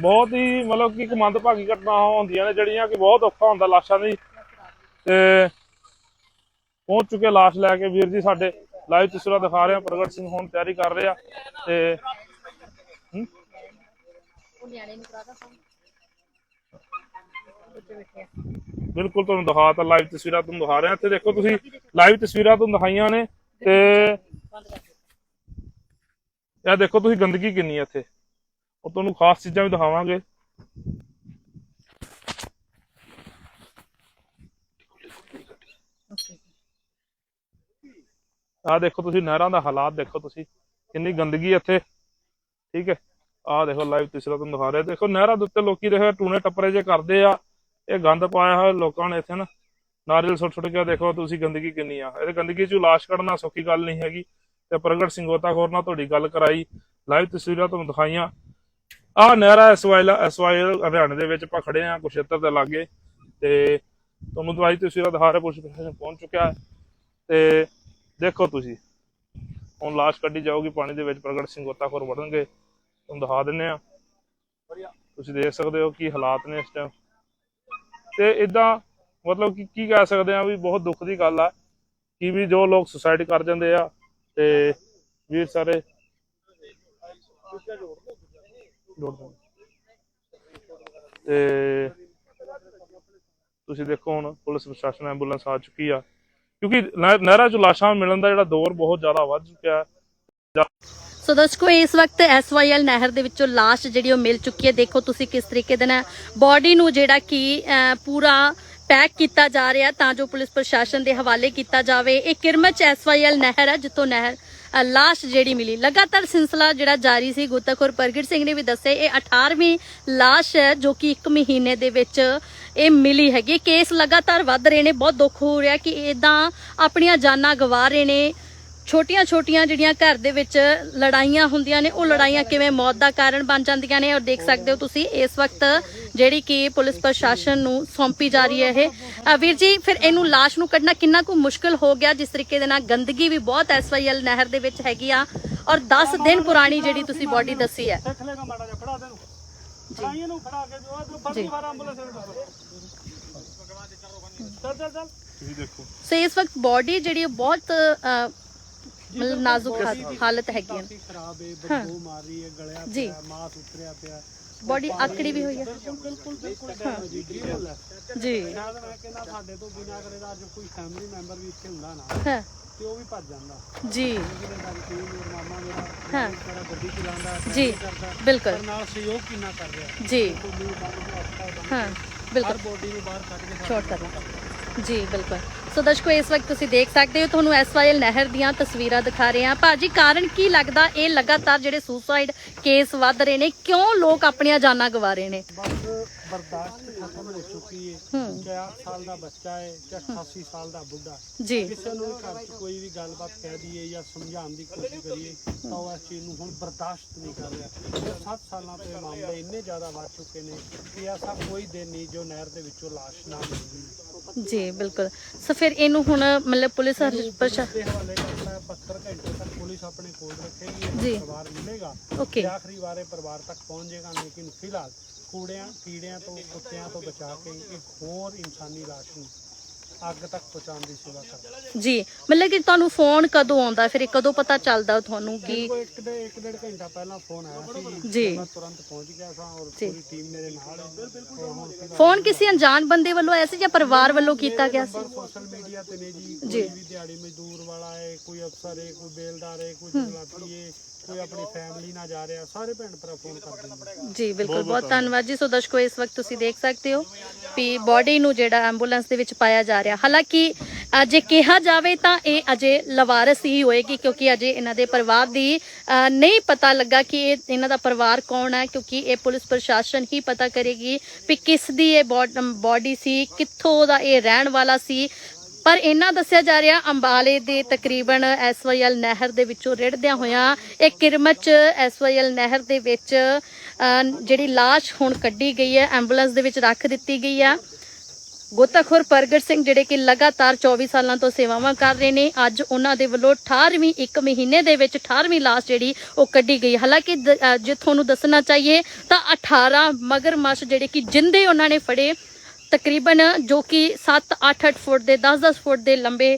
Speaker 2: ਬਹੁਤ ਹੀ ਮਤਲਬ ਕਿ ਇੱਕ ਮੰਦਭਾਗੀ ਘਟਨਾ ਹੁੰਦੀਆਂ ਨੇ ਜਿਹੜੀਆਂ ਕਿ ਬਹੁਤ ਔਖਾ ਹੁੰਦਾ ਲਾਸ਼ਾਂ ਦੀ। ਤੇ ਪਹੁੰਚ ਚੁੱਕੇ ਲਾਸ਼ ਲੈ ਕੇ ਵੀਰ ਜੀ ਸਾਡੇ ਲਾਈਵ ਤਸਵੀਰਾਂ ਦਿਖਾ ਰਹੇ ਆ ਪ੍ਰਗਟ ਸਿੰਘ ਹੁਣ ਤਿਆਰੀ ਕਰ ਰਹੇ ਆ। ਤੇ ਬਿਲਕੁਲ ਤੁਹਾਨੂੰ ਦਿਖਾਤਾ ਲਾਈਵ ਤਸਵੀਰਾਂ ਤੁਹਾਨੂੰ ਦਿਖਾ ਰਹੇ। ਆ ਇੱਥੇ ਦੇਖੋ ਤੁਸੀਂ ਲਾਈਵ ਤਸਵੀਰਾਂ ਤੁਹਾਨੂੰ ਦਿਖਾਈਆਂ ਨੇ ਤੇ ਇਹ ਦੇਖੋ ਤੁਸੀਂ ਗੰਦਗੀ ਕਿੰਨੀ ਹੈ ਇੱਥੇ। ਉਹ ਤੁਹਾਨੂੰ ਖਾਸ ਚੀਜ਼ਾਂ ਵੀ ਦਿਖਾਵਾਂਗੇ। ਆਹ ਦੇਖੋ ਤੁਸੀਂ ਨਹਿਰਾਂ ਦਾ ਹਾਲਾਤ ਦੇਖੋ ਤੁਸੀਂ। ਕਿੰਨੀ ਗੰਦਗੀ ਇੱਥੇ। ਠੀਕ ਹੈ। ਆਹ ਦੇਖੋ ਲਾਈਵ ਤੀਸਰਾ ਤੁਹਾਨੂੰ ਦਿਖਾ ਰਹੇ ਦੇਖੋ ਨਹਿਰਾਂ ਦੇ ਉੱਤੇ ਲੋਕੀ ਦੇਖੋ ਟੂਣੇ ਟੱਪਰੇ ਜੇ ਕਰਦੇ ਆ। ਇਹ ਗੰਦ ਪਾਇਆ ਹੋਇਆ ਲੋਕਾਂ ਨੇ ਇੱਥੇ ਨਾ। ਨਾਰੀਅਲ ਸੁੱਟ ਸੁੱਟ ਕੇ ਦੇਖੋ ਤੁਸੀਂ ਗੰਦਗੀ ਕਿੰਨੀ ਆ। ਇਹ ਗੰਦਗੀ ਚੋਂ ਲਾਸ਼ ਕੱਢਣਾ ਸੌਖੀ ਗੱਲ ਨਹੀਂ ਹੈਗੀ। ਤੇ ਪ੍ਰਗਟ ਸਿੰਘ ਗੋਤਾਖੋਰ ਨਾਲ ਤੁਹਾਡੀ ਗੱਲ ਕਰਾਈ ਲਾਈਵ ਤਸਵੀਰਾਂ ਤੁਹਾਨੂੰ ਦਿਖਾਈਆਂ। ਆਹ ਨਹਿਰਾ ਐਸਵਾਈਲ ਐਸਵਾਈਲ ਹਰਿਆਣੇ ਦੇ ਵਿੱਚ ਆਪਾਂ ਖੜੇ ਆ ਕੁਸ਼ੇਤਰ ਦੇ ਲਾਗੇ। ਤੇ ਤੁਹਾਨੂੰ ਦਵਾਈ ਤਸਵੀਰਾਂ ਦਿਖਾ ਰਹੇ ਪੁਲਿਸ ਪ੍ਰਸ਼ਾਸਨ ਪਹੁੰਚ ਚੁੱਕਿਆ ਹੈ। ਤੇ ਦੇਖੋ ਤੁਸੀਂ ਹੁਣ ਲਾਸ਼ ਕੱਢੀ ਜਾਊਗੀ ਪਾਣੀ ਦੇ ਵਿੱਚ ਪ੍ਰਗਟ ਸਿੰਘ ਗੋਤਾਖੋਰ ਵੜਨਗੇ। ਤੁਹਾਨੂੰ ਦਿਖਾ ਦਿੰਨੇ ਆ ਤੁਸੀਂ ਦੇਖ ਸਕਦੇ ਹੋ ਕੀ ਹਾਲਾਤ ਨੇ ਇਸ ਟਾਈਮ ਤੇ ਇਦਾਂ ਮਤਲਬ ਕਿ ਕੀ ਕਹਿ ਸਕਦੇ ਆ ਵੀ ਬਹੁਤ ਦੁੱਖ ਦੀ ਗੱਲ ਆ ਕਿ ਵੀ ਜੋ ਲੋਕ ਸੁਸਾਇਡ ਕਰ ਜਾਂਦੇ ਆ ਤੇ ਵੀਰ ਸਾਰੇ ਤੇ ਤੁਸੀਂ ਦੇਖੋ ਹੁਣ ਪੁਲਿਸ ਪ੍ਰਸ਼ਾਸਨ ਐਂਬੂਲੈਂਸ ਆ ਚੁੱਕੀ ਆ। ਕਿਉਂਕਿ ਨਹਿਰਾਂ 'ਚ ਲਾਸ਼ਾਂ ਮਿਲਣ ਦਾ ਜਿਹੜਾ ਦੌਰ ਬਹੁਤ ਜ਼ਿਆਦਾ ਵੱਧ ਚੁੱਕਿਆ ਹੈ।
Speaker 1: ਸੋ ਦਰਸ਼ਕੋ, ਇਸ ਵਕਤ ਐਸਵਾਈਐਲ ਨਹਿਰ ਦੇ ਵਿੱਚੋਂ ਲਾਸ਼ ਜਿਹੜੀ ਉਹ ਮਿਲ ਚੁੱਕੀ ਹੈ। ਦੇਖੋ ਤੁਸੀਂ ਕਿਸ ਤਰੀਕੇ ਦੇ ਨਾਲ ਬਾਡੀ ਨੂੰ ਜਿਹੜਾ ਕਿ ਪੂਰਾ ਪੈਕ ਕੀਤਾ ਜਾ ਰਿਹਾ ਤਾਂ ਜੋ ਪੁਲਿਸ ਪ੍ਰਸ਼ਾਸਨ ਦੇ ਹਵਾਲੇ ਕੀਤਾ ਜਾਵੇ। ਇਹ ਕਿਰਮਚ ਐਸਵਾਈਐਲ ਨਹਿਰ ਹੈ, ਜਿੱਥੋਂ ਨਹਿਰ ਲਾਸ਼ ਜਿਹੜੀ ਮਿਲੀ। ਲਗਾਤਾਰ ਸਿਲਸਿਲਾ ਜਿਹੜਾ ਜਾਰੀ ਸੀ ਗੁੱਤਾਖੋਰ ਪ੍ਰਗਟ ਸਿੰਘ ਨੇ ਵੀ ਦੱਸਿਆ, ਇਹ 18ਵੀਂ ਲਾਸ਼ ਹੈ ਜੋ ਕਿ 1 ਮਹੀਨੇ ਦੇ ਵਿੱਚ ਇਹ ਮਿਲੀ ਹੈਗੀ। ਕੇਸ ਲਗਾਤਾਰ ਵੱਧ ਰਹੇ ਨੇ, ਬਹੁਤ ਦੁੱਖ ਹੋ ਰਿਹਾ ਕਿ ਇਦਾਂ ਆਪਣੀਆਂ ਜਾਨਾਂ ਗਵਾ ਰਹੇ ਨੇ। ਛੋਟੀਆਂ-ਛੋਟੀਆਂ ਜਿਹੜੀਆਂ ਘਰ ਦੇ ਵਿੱਚ ਲੜਾਈਆਂ ਹੁੰਦੀਆਂ ਨੇ ਉਹ ਲੜਾਈਆਂ ਕਿਵੇਂ ਮੌਤ ਦਾ ਕਾਰਨ ਬਣ ਜਾਂਦੀਆਂ ਨੇ ਔਰ ਦੇਖ ਸਕਦੇ ਹੋ ਤੁਸੀਂ ਇਸ ਵਕਤ ਜਿਹੜੀ ਕਿ ਪੁਲਿਸ ਪ੍ਰਸ਼ਾਸਨ ਨੂੰ ਸੌਂਪੀ ਜਾ ਰਹੀ ਹੈ ਇਹ। ਅ, ਵੀਰ ਜੀ ਫਿਰ ਇਹਨੂੰ ਲਾਸ਼ ਨੂੰ ਕੱਢਣਾ ਕਿੰਨਾ ਕੁ ਮੁਸ਼ਕਲ ਹੋ ਗਿਆ ਜਿਸ ਤਰੀਕੇ ਦੇ ਨਾਲ ਗੰਦਗੀ ਵੀ ਬਹੁਤ ਐਸਵਾਈਐਲ ਨਹਿਰ ਦੇ ਵਿੱਚ ਹੈਗੀ ਆ ਔਰ 10 ਦਿਨ ਪੁਰਾਣੀ ਜਿਹੜੀ ਤੁਸੀਂ ਬਾਡੀ ਦੱਸੀ ਹੈ।
Speaker 3: ਨੂੰ ਫੜਾ ਕੇ ਜੋ ਐਂਬੂਲੈਂਸ ਚੱਲ ਚੱਲ ਚੱਲ।
Speaker 2: ਤੁਸੀਂ ਦੇਖੋ।
Speaker 1: ਸੋ ਇਸ ਵਕਤ ਬਾਡੀ ਜਿਹੜੀ ਬਹੁਤ ਮਤਲਬ ਨਾਜ਼ੁਕ ਹਾ- ਹਾਲਤ ਹੈਗੀ ਹੈ
Speaker 3: ਕਾਫੀ ਖਰਾਬ ਹੈ। ਬਦਬੂ ਮਾਰ ਰਹੀ ਹੈ ਗਲਿਆ
Speaker 1: ਜੀ।
Speaker 3: ਪਿਆ ਮਾਸ ਉਤਰਿਆ ਪਿਆ।
Speaker 1: ਬਾਡੀ ਆਕੜੀ ਵੀ ਹੋਈ ਹੈ।
Speaker 3: ਬਿਲਕੁਲ ਬਿਲਕੁਲ। ਡੈਮੇਜ ਜੀ ਡੀਲ ਹੈ?
Speaker 1: ਜੀ।
Speaker 3: ਸ਼ਾਇਦ ਮੈਂ ਕਹਿੰਦਾ ਸਾਡੇ ਤੋਂ ਬਿਨਾਂ ਕਰੇ ਤਾਂ ਅੱਜ ਕੋਈ ਫੈਮਿਲੀ ਮੈਂਬਰ ਵੀ ਇੱਥੇ ਹੁੰਦਾ ਨਾ
Speaker 1: ਹਾਂ।
Speaker 3: ਤੇ ਉਹ ਵੀ ਭੱਜ ਜਾਂਦਾ।
Speaker 1: ਜੀ।
Speaker 3: ਜਿਹਦੇ ਨਾਲ ਕੋਈ ਮੇਰਾ ਮਾਮਾ ਮੇਰਾ
Speaker 1: ਹਾਂ।
Speaker 3: ਮੇਰਾ ਗੱਡੀ ਚਲਾਉਂਦਾ
Speaker 1: ਜੀ।
Speaker 3: driving ਕਰਦਾ
Speaker 1: ਬਿਲਕੁਲ।
Speaker 3: ਪਰ ਨਾਲ ਸਹਿਯੋਗ ਕਿੰਨਾ ਕਰ ਰਿਹਾ?
Speaker 1: ਜੀ।
Speaker 3: ਕੋਈ ਮੂੰਹ ਬੰਦ ਨੂੰ ਹੱਥ ਬੰਦ
Speaker 1: ਹਾਂ।
Speaker 3: ਹਰ
Speaker 1: ਬਿਲਕੁਲ।
Speaker 3: ਬੋਡੀ ਨੂੰ ਬਾਹਰ ਕੱਢ ਕੇ
Speaker 1: ਸ਼ਾਰਟ ਕਰਨਾ ਜੀ ਬਿਲਕੁਲ। ਸੋ ਦਰਸ਼ਕੋ ਇਸ ਵਕਤ ਤੁਸੀਂ ਦੇਖ ਸਕਦੇ ਹੋ ਤੁਹਾਨੂੰ ਐਸਵਾਈਐਲ ਨਹਿਰ ਦੀਆਂ ਤਸਵੀਰਾਂ ਦਿਖਾ ਰਹੇ ਹਾਂ। ਭਾਜੀ ਕਾਰਨ ਕੀ ਲੱਗਦਾ? ਇਹ ਲਗਾਤਾਰ ਜਿਹੜੇ ਸੁਸਾਈਡ ਕੇਸ ਵੱਧ ਰਹੇ ਨੇ ਕਿਉਂ ਲੋਕ ਆਪਣੀਆਂ ਜਾਨਾਂ ਗਵਾ ਰਹੇ ਨੇ?
Speaker 3: ਬਸ ਬਰਦਾਸ਼ਤ ਖਤਮ ਹੋ ਚੁੱਕੀ ਹੈ
Speaker 1: ਹੂੰ।
Speaker 3: ਕਿ 8 ਸਾਲ ਦਾ ਬੱਚਾ ਹੈ ਕਿ 88 ਸਾਲ ਦਾ ਬੁੱਢਾ
Speaker 1: ਜੀ।
Speaker 3: ਕਿਸੇ ਨੂੰ ਵੀ ਘਰ 'ਚ ਕੋਈ ਵੀ ਗੱਲਬਾਤ ਕਹਿ ਦਈਏ ਜਾਂ ਸਮਝਾਉਣ ਦੀ ਕੋਸ਼ਿਸ਼ ਕਰੀਏ ਤਾਂ ਉਹ ਇਸ ਚੀਜ਼ ਨੂੰ ਹੁਣ ਬਰਦਾਸ਼ਤ ਨਹੀਂ ਕਰ ਰਿਹਾ। 7 ਸਾਲਾਂ ਤੋਂ ਇਹ ਮਾਮਲੇ ਇੰਨੇ ਜ਼ਿਆਦਾ ਵੱਧ ਚੁੱਕੇ ਨੇ ਕਿ ਐਸਾ ਕੋਈ ਦਿਨ ਨਹੀਂ ਜੋ ਨਹਿਰ ਦੇ ਵਿੱਚੋਂ ਲਾਸ਼ ਨਾ ਮਿਲਦੀ।
Speaker 1: ਜੀ ਬਿਲਕੁਲ। ਫਿਰ ਇਹਨੂੰ ਹੁਣ ਮਤਲਬ ਪੁਲਿਸ ਪ੍ਰਸ਼ਾ
Speaker 3: ਦੇ ਹਵਾਲੇ ਕਰਤਾ ਹੈ 72 ਘੰਟੇ ਤੱਕ ਪੁਲਿਸ ਆਪਣੇ ਕੋਲ ਰੱਖੇਗੀ
Speaker 1: ਜੀ।
Speaker 3: ਪਰਿਵਾਰ ਮਿਲੇਗਾ
Speaker 1: ਓਕੇ
Speaker 3: ਆਖਰੀ ਵਾਰੇ ਪਰਿਵਾਰ ਤੱਕ ਪਹੁੰਚ ਜਾਏਗਾ ਲੇਕਿਨ ਫਿਲਹਾਲ ਕੂੜਿਆਂ ਕੀੜਿਆਂ ਤੋਂ ਕੁੱਤਿਆਂ ਤੋਂ ਬਚਾ ਕੇ ਇੱਕ ਹੋਰ ਇਨਸਾਨੀ ਲਾਸ਼ ਨੂੰ ਅੱਗ ਤੱਕ ਪਹੁੰਚਾਉਣ ਦੀ ਸੇਵਾ ਕਰਦਾ।
Speaker 1: ਜੀ ਮਤਲਬ ਕਿ ਤੁਹਾਨੂੰ ਫੋਨ ਕਦੋਂ ਆਉਂਦਾ? ਫਿਰ ਇਹ ਕਦੋਂ ਪਤਾ ਚੱਲਦਾ ਤੁਹਾਨੂੰ ਕਿ
Speaker 3: ਕੋਈ ਇੱਕ ਡੇ ਇੱਕ ਡੇਢ ਘੰਟਾ ਪਹਿਲਾਂ ਫੋਨ ਆਇਆ ਸੀ
Speaker 1: ਜੀ।
Speaker 3: ਮੈਂ ਤੁਰੰਤ ਪਹੁੰਚ ਗਿਆ ਸਾਂ ਔਰ
Speaker 1: ਜੀ।
Speaker 3: ਪੂਰੀ ਟੀਮ ਮੇਰੇ ਨਾਲ ਹੈ ਤੇ ਹੁਣ ਫਿਲਹਾਲ
Speaker 1: ਫੋਨ ਕਿਸੇ ਅਣਜਾਣ ਬੰਦੇ ਵੱਲੋਂ ਆਇਆ ਸੀ ਜਾਂ ਪਰਿਵਾਰ ਵੱਲੋਂ ਕੀਤਾ ਗਿਆ ਸੀ?
Speaker 3: ਸੋਸ਼ਲ ਮੀਡੀਆ ਤੇ ਨੇ ਜੀ।
Speaker 1: ਜੀ।
Speaker 3: ਕੋਈ ਵੀ ਦਿਹਾੜੀ ਮਜ਼ਦੂਰ ਵਾਲਾ ਹੈ ਕੋਈ ਅਫਸਰ ਹੈ ਕੋਈ ਬੇਲਦਾਰ ਹੈ ਕੋਈ ਜਲਾਤੀ ਹੈ ਕੋਈ ਆਪਣੀ ਫੈਮਿਲੀ ਨਾਲ ਜਾ ਰਿਹਾ ਸਾਰੇ ਭੈਣ ਭਰਾ ਫੋਨ ਕਰਦੇ ਨੇ।
Speaker 1: ਜੀ ਬਿਲਕੁਲ ਬਹੁਤ ਧੰਨਵਾਦ। ਜੀ। ਸੋ ਦਰਸ਼ਕੋ ਇਸ ਵਕਤ ਤੁਸੀਂ ਦੇਖ ਸਕਦੇ ਹੋ ਵੀ ਬਾਡੀ ਨੂੰ ਜਿਹੜਾ ਐਂਬੂਲੈਂਸ ਦੇ ਵਿੱਚ ਪਾਇਆ ਜਾ ਰਿਹਾ। ਹਾਲਾਂਕਿ ਅਜੇ ਕਿਹਾ ਜਾਵੇ ਤਾਂ ਇਹ ਅਜੇ ਲਵਾਰਸ ਹੀ ਹੋਏਗੀ ਕਿਉਂਕਿ ਅਜੇ ਇਹਨਾਂ ਦੇ ਪਰਿਵਾਰ ਦੀ ਅ, ਨਹੀਂ ਪਤਾ ਲੱਗਾ ਕਿ ਇਹ ਇਹਨਾਂ ਦਾ ਪਰਿਵਾਰ ਕੌਣ ਹੈ ਕਿਉਂਕਿ ਇਹ ਪੁਲਿਸ ਪ੍ਰਸ਼ਾਸਨ ਹੀ ਪਤਾ ਕਰੇਗੀ ਵੀ ਕਿਸ ਦੀ ਇਹ ਬਾਡੀ ਸੀ ਕਿੱਥੋਂ ਦਾ ਇਹ ਰਹਿਣ ਵਾਲਾ ਸੀ। ਪਰ ਇਹਨਾਂ ਦੱਸਿਆ ਜਾ ਰਿਹਾ ਅੰਬਾਲੇ ਦੇ ਤਕਰੀਬਨ ਐਸਵਾਈਐਲ ਨਹਿਰ ਦੇ ਵਿੱਚੋਂ ਰਿੜਦਿਆਂ ਹੋਇਆਂ ਇਹ ਕਿਰਮਚ ਐਸਵਾਈਐਲ ਨਹਿਰ ਦੇ ਵਿੱਚ ਜਿਹੜੀ ਲਾਸ਼ ਹੁਣ ਕੱਢੀ ਗਈ ਹੈ, ਐਂਬੂਲੈਂਸ ਦੇ ਵਿੱਚ ਰੱਖ ਦਿੱਤੀ ਗਈ ਆ। ਗੋਤਾਖੋਰ ਪ੍ਰਗਟ ਸਿੰਘ ਜਿਹੜੇ ਕਿ ਲਗਾਤਾਰ 24 ਸਾਲਾਂ ਤੋਂ ਸੇਵਾਵਾਂ ਕਰ ਰਹੇ ਨੇ, ਅੱਜ ਉਹਨਾਂ ਦੇ ਵੱਲੋਂ 18ਵੀਂ ਇੱਕ ਮਹੀਨੇ ਦੇ ਵਿੱਚ 18ਵੀਂ ਲਾਸ਼ ਜਿਹੜੀ ਉਹ ਕੱਢੀ ਗਈ ਹਾਲਾਂਕਿ ਜੇ ਤੁਹਾਨੂੰ ਦੱਸਣਾ ਚਾਹੀਏ ਤਾਂ 18 ਮਗਰਮੱਛ ਜਿਹੜੇ ਕਿ ਜਿੰਦੇ ਉਹਨਾਂ ਨੇ ਫੜੇ ਤਕਰੀਬਨ ਜੋ ਕਿ 7 8 8 ਫੁੱਟ ਦੇ 10 10 ਫੁੱਟ ਦੇ ਲੰਬੇ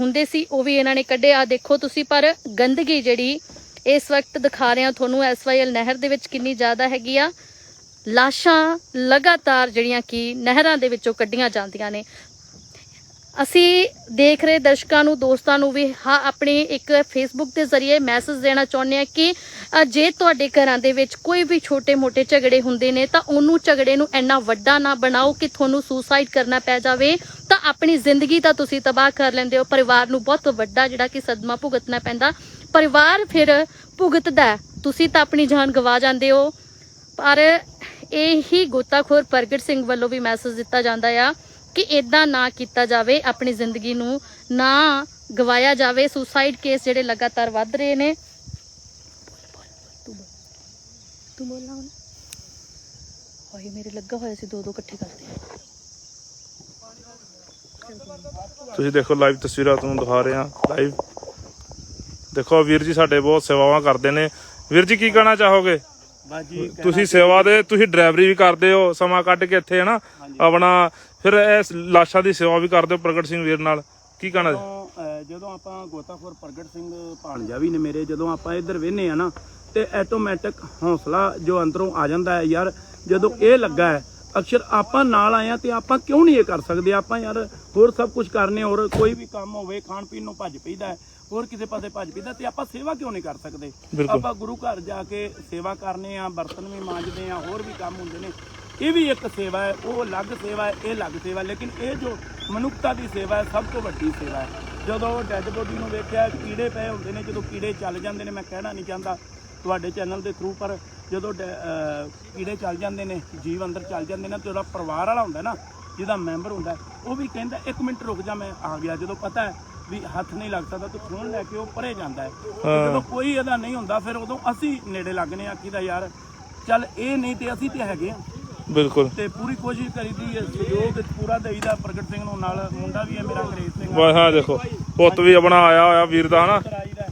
Speaker 1: ਹੁੰਦੇ ਸੀ, ਉਹ ਵੀ ਇਹਨਾਂ ਨੇ ਕੱਢੇ ਆ ਦੇਖੋ ਤੁਸੀਂ, ਪਰ ਗੰਦਗੀ ਜਿਹੜੀ ਇਸ ਵਕਤ ਦਿਖਾ ਰਹੇ ਹਾਂ ਤੁਹਾਨੂੰ ਐਸਵਾਈਐਲ ਨਹਿਰ ਦੇ ਵਿੱਚ ਕਿੰਨੀ ਜ਼ਿਆਦਾ ਹੈਗੀ ਆ। ਲਾਸ਼ਾਂ ਲਗਾਤਾਰ ਜਿਹੜੀਆਂ ਕਿ ਨਹਿਰਾਂ ਦੇ ਵਿੱਚੋਂ ਕੱਢੀਆਂ ਜਾਂਦੀਆਂ ਨੇ। ਅਸੀਂ ਦੇਖ ਰਹੇ ਦਰਸ਼ਕਾਂ ਨੂੰ, ਦੋਸਤਾਂ ਨੂੰ ਵੀ, ਹਾਂ, ਆਪਣੇ ਇੱਕ ਫੇਸਬੁੱਕ ਦੇ ਜ਼ਰੀਏ ਮੈਸੇਜ ਦੇਣਾ ਚਾਹੁੰਦੇ ਆ ਕਿ ਜੇ ਤੁਹਾਡੇ ਘਰਾਂ ਦੇ ਵਿੱਚ ਕੋਈ ਵੀ ਛੋਟੇ-ਮੋਟੇ ਝਗੜੇ ਹੁੰਦੇ ਨੇ, ਤਾਂ ਉਹਨੂੰ ਝਗੜੇ ਨੂੰ ਇੰਨਾ ਵੱਡਾ ਨਾ ਬਣਾਓ ਕਿ ਤੁਹਾਨੂੰ ਸੁਸਾਈਡ ਕਰਨਾ ਪੈ ਜਾਵੇ। ਤਾਂ ਆਪਣੀ ਜ਼ਿੰਦਗੀ ਦਾ ਤੁਸੀਂ ਤਬਾਹ ਕਰ ਲੈਂਦੇ ਹੋ। ਪਰਿਵਾਰ ਨੂੰ ਬਹੁਤ ਵੱਡਾ ਜਿਹੜਾ ਕਿ ਸਦਮਾ ਭੁਗਤਣਾ ਪੈਂਦਾ। ਪਰਿਵਾਰ ਫਿਰ ਭੁਗਤਦਾ ਤੁਸੀਂ ਤਾਂ ਆਪਣੀ ਜਾਨ ਗਵਾ ਜਾਂਦੇ ਹੋ। ਪਰ ਇਹ ਹੀ ਗੋਤਾਖੋਰ ਪ੍ਰਗਟ ਸਿੰਘ ਵੱਲੋਂ ਵੀ ਮੈਸੇਜ ਦਿੱਤਾ ਜਾਂਦਾ ਆ। ਕਿ ਇਦਾਂ ਨਾ ਕੀਤਾ ਜਾਵੇ, ਆਪਣੀ ਜ਼ਿੰਦਗੀ ਨੂੰ ਨਾ ਗਵਾਇਆ ਜਾਵੇ। ਸੁਸਾਈਡ ਕੇਸ ਜਿਹੜੇ ਲਗਾਤਾਰ ਵੱਧ ਰਹੇ ਨੇ। ਤੂੰ ਬੋਲਣਾ ਹੁਣ। ਹੋਏ, ਮੇਰੇ ਲੱਗਾ ਹੋਇਆ ਸੀ ਦੋ ਦੋ ਇਕੱਠੇ ਕਰਦੇ।
Speaker 2: ਤੁਸੀਂ ਦੇਖੋ ਲਾਈਵ ਤਸਵੀਰਾਂ ਤੁਹਾਨੂੰ ਦਿਖਾ ਰਹੇ ਹਾਂ ਲਾਈਵ ਦੇਖੋ ਵੀਰ ਜੀ, ਸਾਡੇ ਬਹੁਤ ਸੇਵਾਵਾਂ ਕਰਦੇ ਨੇ। ਵੀਰ ਜੀ, ਕੀ ਕਹਿਣਾ ਚਾਹੋਗੇ?
Speaker 3: ਬਾਜੀ
Speaker 2: ਤੁਸੀਂ ਸੇਵਾ ਦੇ ਤੁਸੀਂ ਡਰਾਈਵਰੀ ਵੀ ਕਰਦੇ ਹੋ ਸਮਾਂ ਕੱਢ ਕੇ ਇੱਥੇ ਹਨਾ? ਆਪਣਾ ਫਿਰ ਇਸ ਲਾਸ਼ਾਂ ਦੀ ਸੇਵਾ ਵੀ ਕਰਦੇ ਹੋ ਪ੍ਰਗਟ ਸਿੰਘ ਵੀਰ ਨਾਲ? ਕੀ ਕਹਿਣਾ ਜੀ?
Speaker 5: ਜਦੋਂ ਆਪਾਂ ਗੋਤਾਖੋਰ ਪ੍ਰਗਟ ਸਿੰਘ ਭਾਣਜਾ ਵੀ ਨੇ ਮੇਰੇ ਜਦੋਂ ਆਪਾਂ ਇੱਧਰ ਵੇਨੇ ਆ ਨਾ ਤੇ ਆਟੋਮੈਟਿਕ ਹੌਸਲਾ ਜੋ ਅੰਦਰੋਂ ਆ ਜਾਂਦਾ ਹੈ ਯਾਰ ਜਦੋਂ ਇਹ ਲੱਗਾ ਹੈ ਅਕਸਰ ਆਪਾਂ ਨਾਲ ਆਏ ਆ ਤੇ ਆਪਾਂ ਕਿਉਂ ਨਹੀਂ ਇਹ ਕਰ ਸਕਦੇ? ਆਪਾਂ ਯਾਰ ਹੋਰ ਸਭ ਕੁਝ ਕਰਨੇ ਹੋਰ ਕੋਈ ਵੀ ਕੰਮ ਹੋਵੇ ਖਾਣ ਪੀਣ ਨੂੰ ਭੱਜ ਪਈਦਾ ਹੈ ਹੋਰ ਕਿਸੇ ਪਾਸੇ ਭੱਜ ਪਈਦਾ ਤੇ ਆਪਾਂ ਸੇਵਾ ਕਿਉਂ ਨਹੀਂ ਕਰ ਸਕਦੇ। ਆਪਾਂ ਗੁਰੂ ਘਰ ਜਾ ਕੇ ਸੇਵਾ ਕਰਨੇ ਆ ਬਰਤਨ ਵੀ ਮਾਂਜਦੇ ਆ ਹੋਰ ਵੀ ਕੰਮ ਹੁੰਦੇ ਨੇ ਇਹ ਵੀ ਇੱਕ ਸੇਵਾ ਹੈ ਉਹ ਅਲੱਗ ਸੇਵਾ ਹੈ ਇਹ ਅਲੱਗ ਸੇਵਾ। ਲੇਕਿਨ ਇਹ ਜੋ ਮਨੁੱਖਤਾ ਦੀ ਸੇਵਾ ਹੈ ਸਭ ਤੋਂ ਵੱਡੀ ਸੇਵਾ ਹੈ ਜਦੋਂ ਡੈੱਡ ਬੋਡੀ ਨੂੰ ਵੇਖਿਆ ਕੀੜੇ ਪਏ ਹੁੰਦੇ ਨੇ ਜਦੋਂ ਕੀੜੇ ਚੱਲ ਜਾਂਦੇ ਨੇ ਮੈਂ ਕਹਿਣਾ ਨਹੀਂ ਚਾਹੁੰਦਾ ਤੁਹਾਡੇ ਚੈਨਲ ਦੇ ਥਰੂ ਪਰ ਜਦੋਂ ਕੀੜੇ ਚੱਲ ਜਾਂਦੇ ਨੇ ਜੀਵ ਅੰਦਰ ਚੱਲ ਜਾਂਦੇ ਨੇ ਤੇ ਉਹਦਾ ਪਰਿਵਾਰ ਵਾਲਾ ਹੁੰਦਾ ਨਾ ਜਿਹਦਾ ਮੈਂਬਰ ਹੁੰਦਾ ਉਹ ਵੀ ਕਹਿੰਦਾ ਇੱਕ ਮਿੰਟ ਰੁਕ ਜਾ ਮੈਂ ਆ ਗਿਆ ਜਦੋਂ ਪਤਾ ਹੈ ਵੀ ਹੱਥ ਨਹੀਂ ਲੱਗ ਸਕਦਾ ਤੇ ਫੋਨ ਲੈ ਕੇ ਉਹ ਪਰੇ ਜਾਂਦਾ ਹੈ। ਤੇ ਜਦੋਂ ਕੋਈ ਇਹਦਾ ਨਹੀਂ ਹੁੰਦਾ ਫਿਰ ਉਦੋਂ ਅਸੀਂ ਨੇੜੇ ਲੱਗਨੇ ਆ ਕਿਦਾ ਯਾਰ। ਚੱਲ ਇਹ ਨਹੀਂ ਤੇ ਅਸੀਂ ਤੇ ਹੈਗੇ ਆ
Speaker 2: ਬਿਲਕੁਲ।
Speaker 5: ਤੇ ਪੂਰੀ ਕੋਸ਼ਿਸ਼ ਕਰੀਦੀ ਹੈ ਸਹਿਯੋਗ ਪੂਰਾ ਦੇਈਦਾ ਪ੍ਰਗਟ ਸਿੰਘ ਨੂੰ ਨਾਲ ਮੁੰਡਾ ਵੀ ਹੈ ਮੇਰਾ ਅੰਗਰੇਜ਼ ਸਿੰਘ
Speaker 2: ਵਾਹ ਹਾਂ ਦੇਖੋ ਪੁੱਤ ਵੀ ਆਪਣਾ ਆਇਆ ਹੋਇਆ ਵੀਰ ਦਾ ਹਨਾ?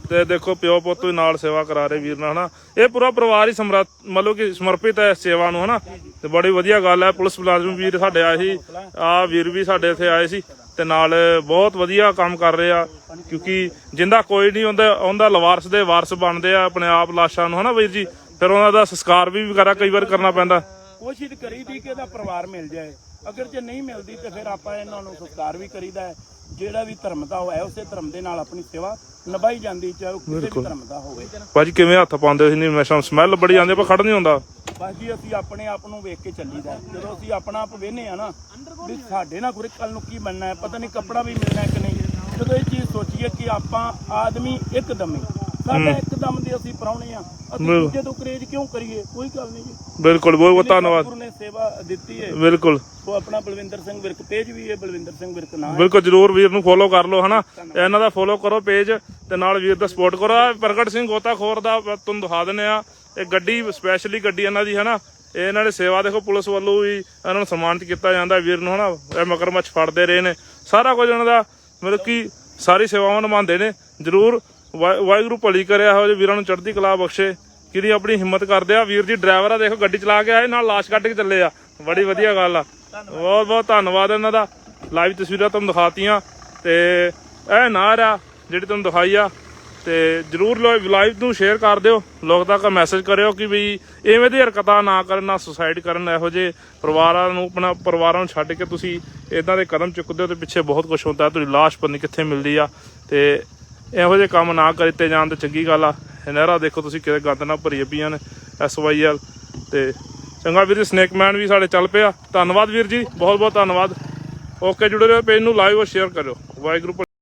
Speaker 2: ਤੇ ਦੇਖੋ ਪਿਓ ਪੁੱਤ ਵੀ ਨਾਲ ਸੇਵਾ ਕਰਾ ਰਹੇ ਵੀਰ ਨਾਲ ਹਨਾ? ਇਹ ਪੂਰਾ ਪਰਿਵਾਰ ਹੀ ਸਮਰੱਥ ਮਤਲਬ ਕਿ ਸਮਰਪਿਤ ਹੈ ਇਸ ਸੇਵਾ ਨੂੰ ਹਨਾ? ਤੇ ਬੜੀ ਵਧੀਆ ਗੱਲ ਹੈ ਪੁਲਿਸ ਮੁਲਾਜ਼ਮ ਵੀਰ ਸਾਡੇ ਆਏ ਸੀ। ਆ ਵੀਰ ਵੀ ਸਾਡੇ ਇੱਥੇ ਆਏ ਸੀ। ਤੇ ਨਾਲ ਬਹੁਤ ਵਧੀਆ ਕੰਮ ਕਰ ਰਹੇ ਆ, ਕਿਉਂਕਿ ਜਿੰਦਾ ਕੋਈ ਨਹੀਂ ਹੁੰਦਾ, ਉਹਦਾ ਲਵਾਰਸ ਦੇ ਵਾਰਸ ਬਣਦੇ ਆ, ਆਪਣੇ ਆਪ ਲਾਸ਼ਾਂ ਨੂੰ, ਹਨਾ ਵੀਰ ਜੀ? ਫਿਰ ਉਹਨਾਂ ਦਾ ਸੰਸਕਾਰ ਵੀ ਵਗੈਰਾ ਕਈ ਵਾਰ ਕਰਨਾ ਪੈਂਦਾ।
Speaker 5: ਕੋਸ਼ਿਸ਼ ਕਰੀਦੀ ਕਿ ਇਹਦਾ ਪਰਿਵਾਰ ਮਿਲ ਜਾਏ। ਅਗਰ ਜੇ ਨਹੀਂ ਮਿਲਦੀ ਤੇ ਫਿਰ ਆਪਾਂ ਇਹਨਾਂ ਨੂੰ ਸੰਸਕਾਰ ਵੀ ਕਰੀਦਾ ਹੈ। ਜਿਹੜਾ ਵੀ ਧਰਮ ਦਾ ਹੈ ਉਸੇ ਧਰਮ ਦੇ ਨਾਲ ਆਪਣੀ ਸੇਵਾ ਨਿਭਾਈ ਜਾਂਦੀ ਚਾਹੇ ਉਹ ਕਿਸੇ ਵੀ ਧਰਮ ਦਾ ਹੋਵੇ।
Speaker 2: ਭਾਜੀ ਕਿਵੇਂ ਹੱਥ ਪਾਉਂਦੇ ਸੀ ਨਹੀਂ ਹਮੇਸ਼ਾ ਸਮੈਲ ਬੜੀ ਆਉਂਦੀ ਪਰ ਖੜ ਨਹੀਂ ਹੁੰਦਾ।
Speaker 5: ਬਸ ਜੀ ਅਸੀਂ ਆਪਣੇ ਆਪ ਨੂੰ ਵੇਖ ਕੇ ਚੱਲੀਦਾ। ਜਦੋਂ ਅਸੀਂ ਆਪਣਾ ਆਪ ਵੇਖਨੇ ਆ ਨਾ ਵੀ ਸਾਡੇ ਨਾਲ ਗੁਰੇ ਕੱਲ ਨੂੰ ਕੀ ਬਣਨਾ ਹੈ ਪਤਾ ਨਹੀਂ ਕੱਪੜਾ ਵੀ ਮਿਲਣਾ ਹੈ ਕਿ ਨਹੀਂ। ਜਦੋਂ ਇਹ ਚੀਜ਼ ਸੋਚੀਏ ਕਿ ਆਪਾਂ ਆਦਮੀ ਇੱਕਦਮ ਹੀ ਸਾਡਾ ਇੱਕਦਮ ਦੇ ਅਸੀਂ ਪਰਾਉਣੇ ਆ ਅਸੀਂ
Speaker 2: ਬਿਲਕੁਲ।
Speaker 5: ਦੂਜੇ ਤੋਂ ਕਰੇਜ ਕਿਉਂ ਕਰੀਏ? ਕੋਈ ਗੱਲ ਨਹੀਂ ਜੀ।
Speaker 2: ਬਿਲਕੁਲ ਬਹੁਤ ਬਹੁਤ ਧੰਨਵਾਦ।
Speaker 5: ਗੁਰੂ ਨੇ ਸੇਵਾ ਦਿੱਤੀ ਹੈ।
Speaker 2: ਬਿਲਕੁਲ।
Speaker 5: ਉਹ ਆਪਣਾ ਬਲਵਿੰਦਰ ਸਿੰਘ ਵਿਰਕ ਪੇਜ ਵੀ ਹੈ ਬਲਵਿੰਦਰ ਸਿੰਘ ਵਿਰਕ ਨਾਂ ਹੈ।
Speaker 2: ਬਿਲਕੁਲ ਜਰੂਰ ਵੀਰ ਨੂੰ ਫੋਲੋ ਕਰ ਲਓ ਹਨਾ? ਇਹਨਾਂ ਦਾ ਫੋਲੋ ਕਰੋ ਪੇਜ ਤੇ ਨਾਲ ਵੀਰ ਦਾ ਸਪੋਰਟ ਕਰੋ। ਆਹ ਪ੍ਰਗਟ ਸਿੰਘ ਗੋਤਾਖੋਰ ਦਾ ਮੈਂ ਤੁਹਾਨੂੰ ਦਿਖਾ ਦਿੰਨੇ ਆ ਇਹ ਗੱਡੀ ਸਪੈਸ਼ਲੀ ਗੱਡੀ ਇਹਨਾਂ ਦੀ ਹਨਾ? ਇਹ ਇਹਨਾਂ ਦੀ ਸੇਵਾ ਦੇਖੋ ਪੁਲਿਸ ਵੱਲੋਂ ਵੀ ਇਹਨਾਂ ਨੂੰ ਸਨਮਾਨਿਤ ਕੀਤਾ ਜਾਂਦਾ ਵੀਰ ਨੂੰ ਹਨਾ? ਇਹ ਮਗਰਮੱਛ ਫੜਦੇ ਰਹੇ ਨੇ। ਸਾਰਾ ਕੁਝ ਇਹਨਾਂ ਦਾ ਮਤਲਬ ਕਿ ਸਾਰੀ ਸੇਵਾਵਾਂ ਨਿਭਾਉਂਦੇ ਨੇ। ਜਰੂਰ ਵਾਹਿਗੁਰੂ ਭਲੀ ਕਰਿਆ ਇਹੋ ਜਿਹੇ ਵੀਰਾਂ ਨੂੰ ਚੜ੍ਹਦੀ ਕਲਾ ਬਖਸ਼ੇ, ਕਿਹਦੀ ਆਪਣੀ ਹਿੰਮਤ ਕਰਦੇ ਆ। ਵੀਰ ਜੀ ਡਰਾਈਵਰ ਆ, ਦੇਖੋ ਗੱਡੀ ਚਲਾ ਕੇ ਆਏ, ਨਾਲ ਲਾਸ਼ ਕੱਢ ਕੇ ਚੱਲੇ ਆ। ਬੜੀ ਵਧੀਆ ਗੱਲ ਆ। ਬਹੁਤ ਬਹੁਤ ਧੰਨਵਾਦ ਇਹਨਾਂ ਦਾ। ਲਾਈਵ ਤਸਵੀਰਾਂ ਤੁਹਾਨੂੰ ਦਿਖਾਤੀਆਂ ਤੇ ਇਹ ਨਾਰ ਆ ਜਿਹੜੀ ਤੁਹਾਨੂੰ ਦਿਖਾਈ ਆ। ਤੇ ਜਰੂਰ ਲਾਈਵ ਨੂੰ ਸ਼ੇਅਰ ਕਰ ਦਿਓ। ਲੋਕ ਤੱਕ ਮੈਸੇਜ ਕਰਿਓ ਕਿ ਵੀ ਐਵੇਂ ਦੀ ਹਰਕਤਾਂ ਨਾ ਕਰਨ, ਨਾ ਸੁਸਾਈਡ ਕਰਨ, ਇਹੋ ਜਿਹੇ ਪਰਿਵਾਰਾਂ ਨੂੰ, ਆਪਣਾ ਪਰਿਵਾਰਾਂ ਨੂੰ ਛੱਡ ਕੇ ਤੁਸੀਂ ਇਦਾਂ ਦੇ ਕਦਮ ਚੁੱਕਦੇ ਹੋ ਤੇ ਪਿੱਛੇ ਬਹੁਤ ਕੁਝ ਹੁੰਦਾ, ਤੁਹਾਡੀ ਲਾਸ਼ ਪਤਾ ਨਹੀਂ ਕਿੱਥੇ ਮਿਲਦੀ ਆ। ਤੇ ਇਹੋ ਜਿਹੇ ਕੰਮ ਨਾ ਕਰੀਤੇ ਜਾਣ ਤੇ ਚੰਗੀ ਗੱਲ ਆ। ਨਹਿਰਾ ਦੇਖੋ ਤੁਸੀਂ ਕਿਤੇ ਗੰਦ ਨਾਲ ਭਰੀ ਪਈਆਂ ਨੇ ਐਸਵਾਈਐਲ ਤੇ। ਚੰਗਾ ਵੀਰ ਜੀ ਸਨੇਕਮੈਨ ਵੀ ਸਾਡੇ ਚੱਲ ਪਿਆ। ਧੰਨਵਾਦ ਵੀਰ ਜੀ ਬਹੁਤ ਬਹੁਤ ਧੰਨਵਾਦ। ਓਕੇ ਜੁੜੇ ਰਹੋ, ਪੇਜ ਨੂੰ ਲਾਈਵ ਔਰ ਸ਼ੇਅਰ ਕਰਿਓ। ਵਾਹਿਗੁਰੂ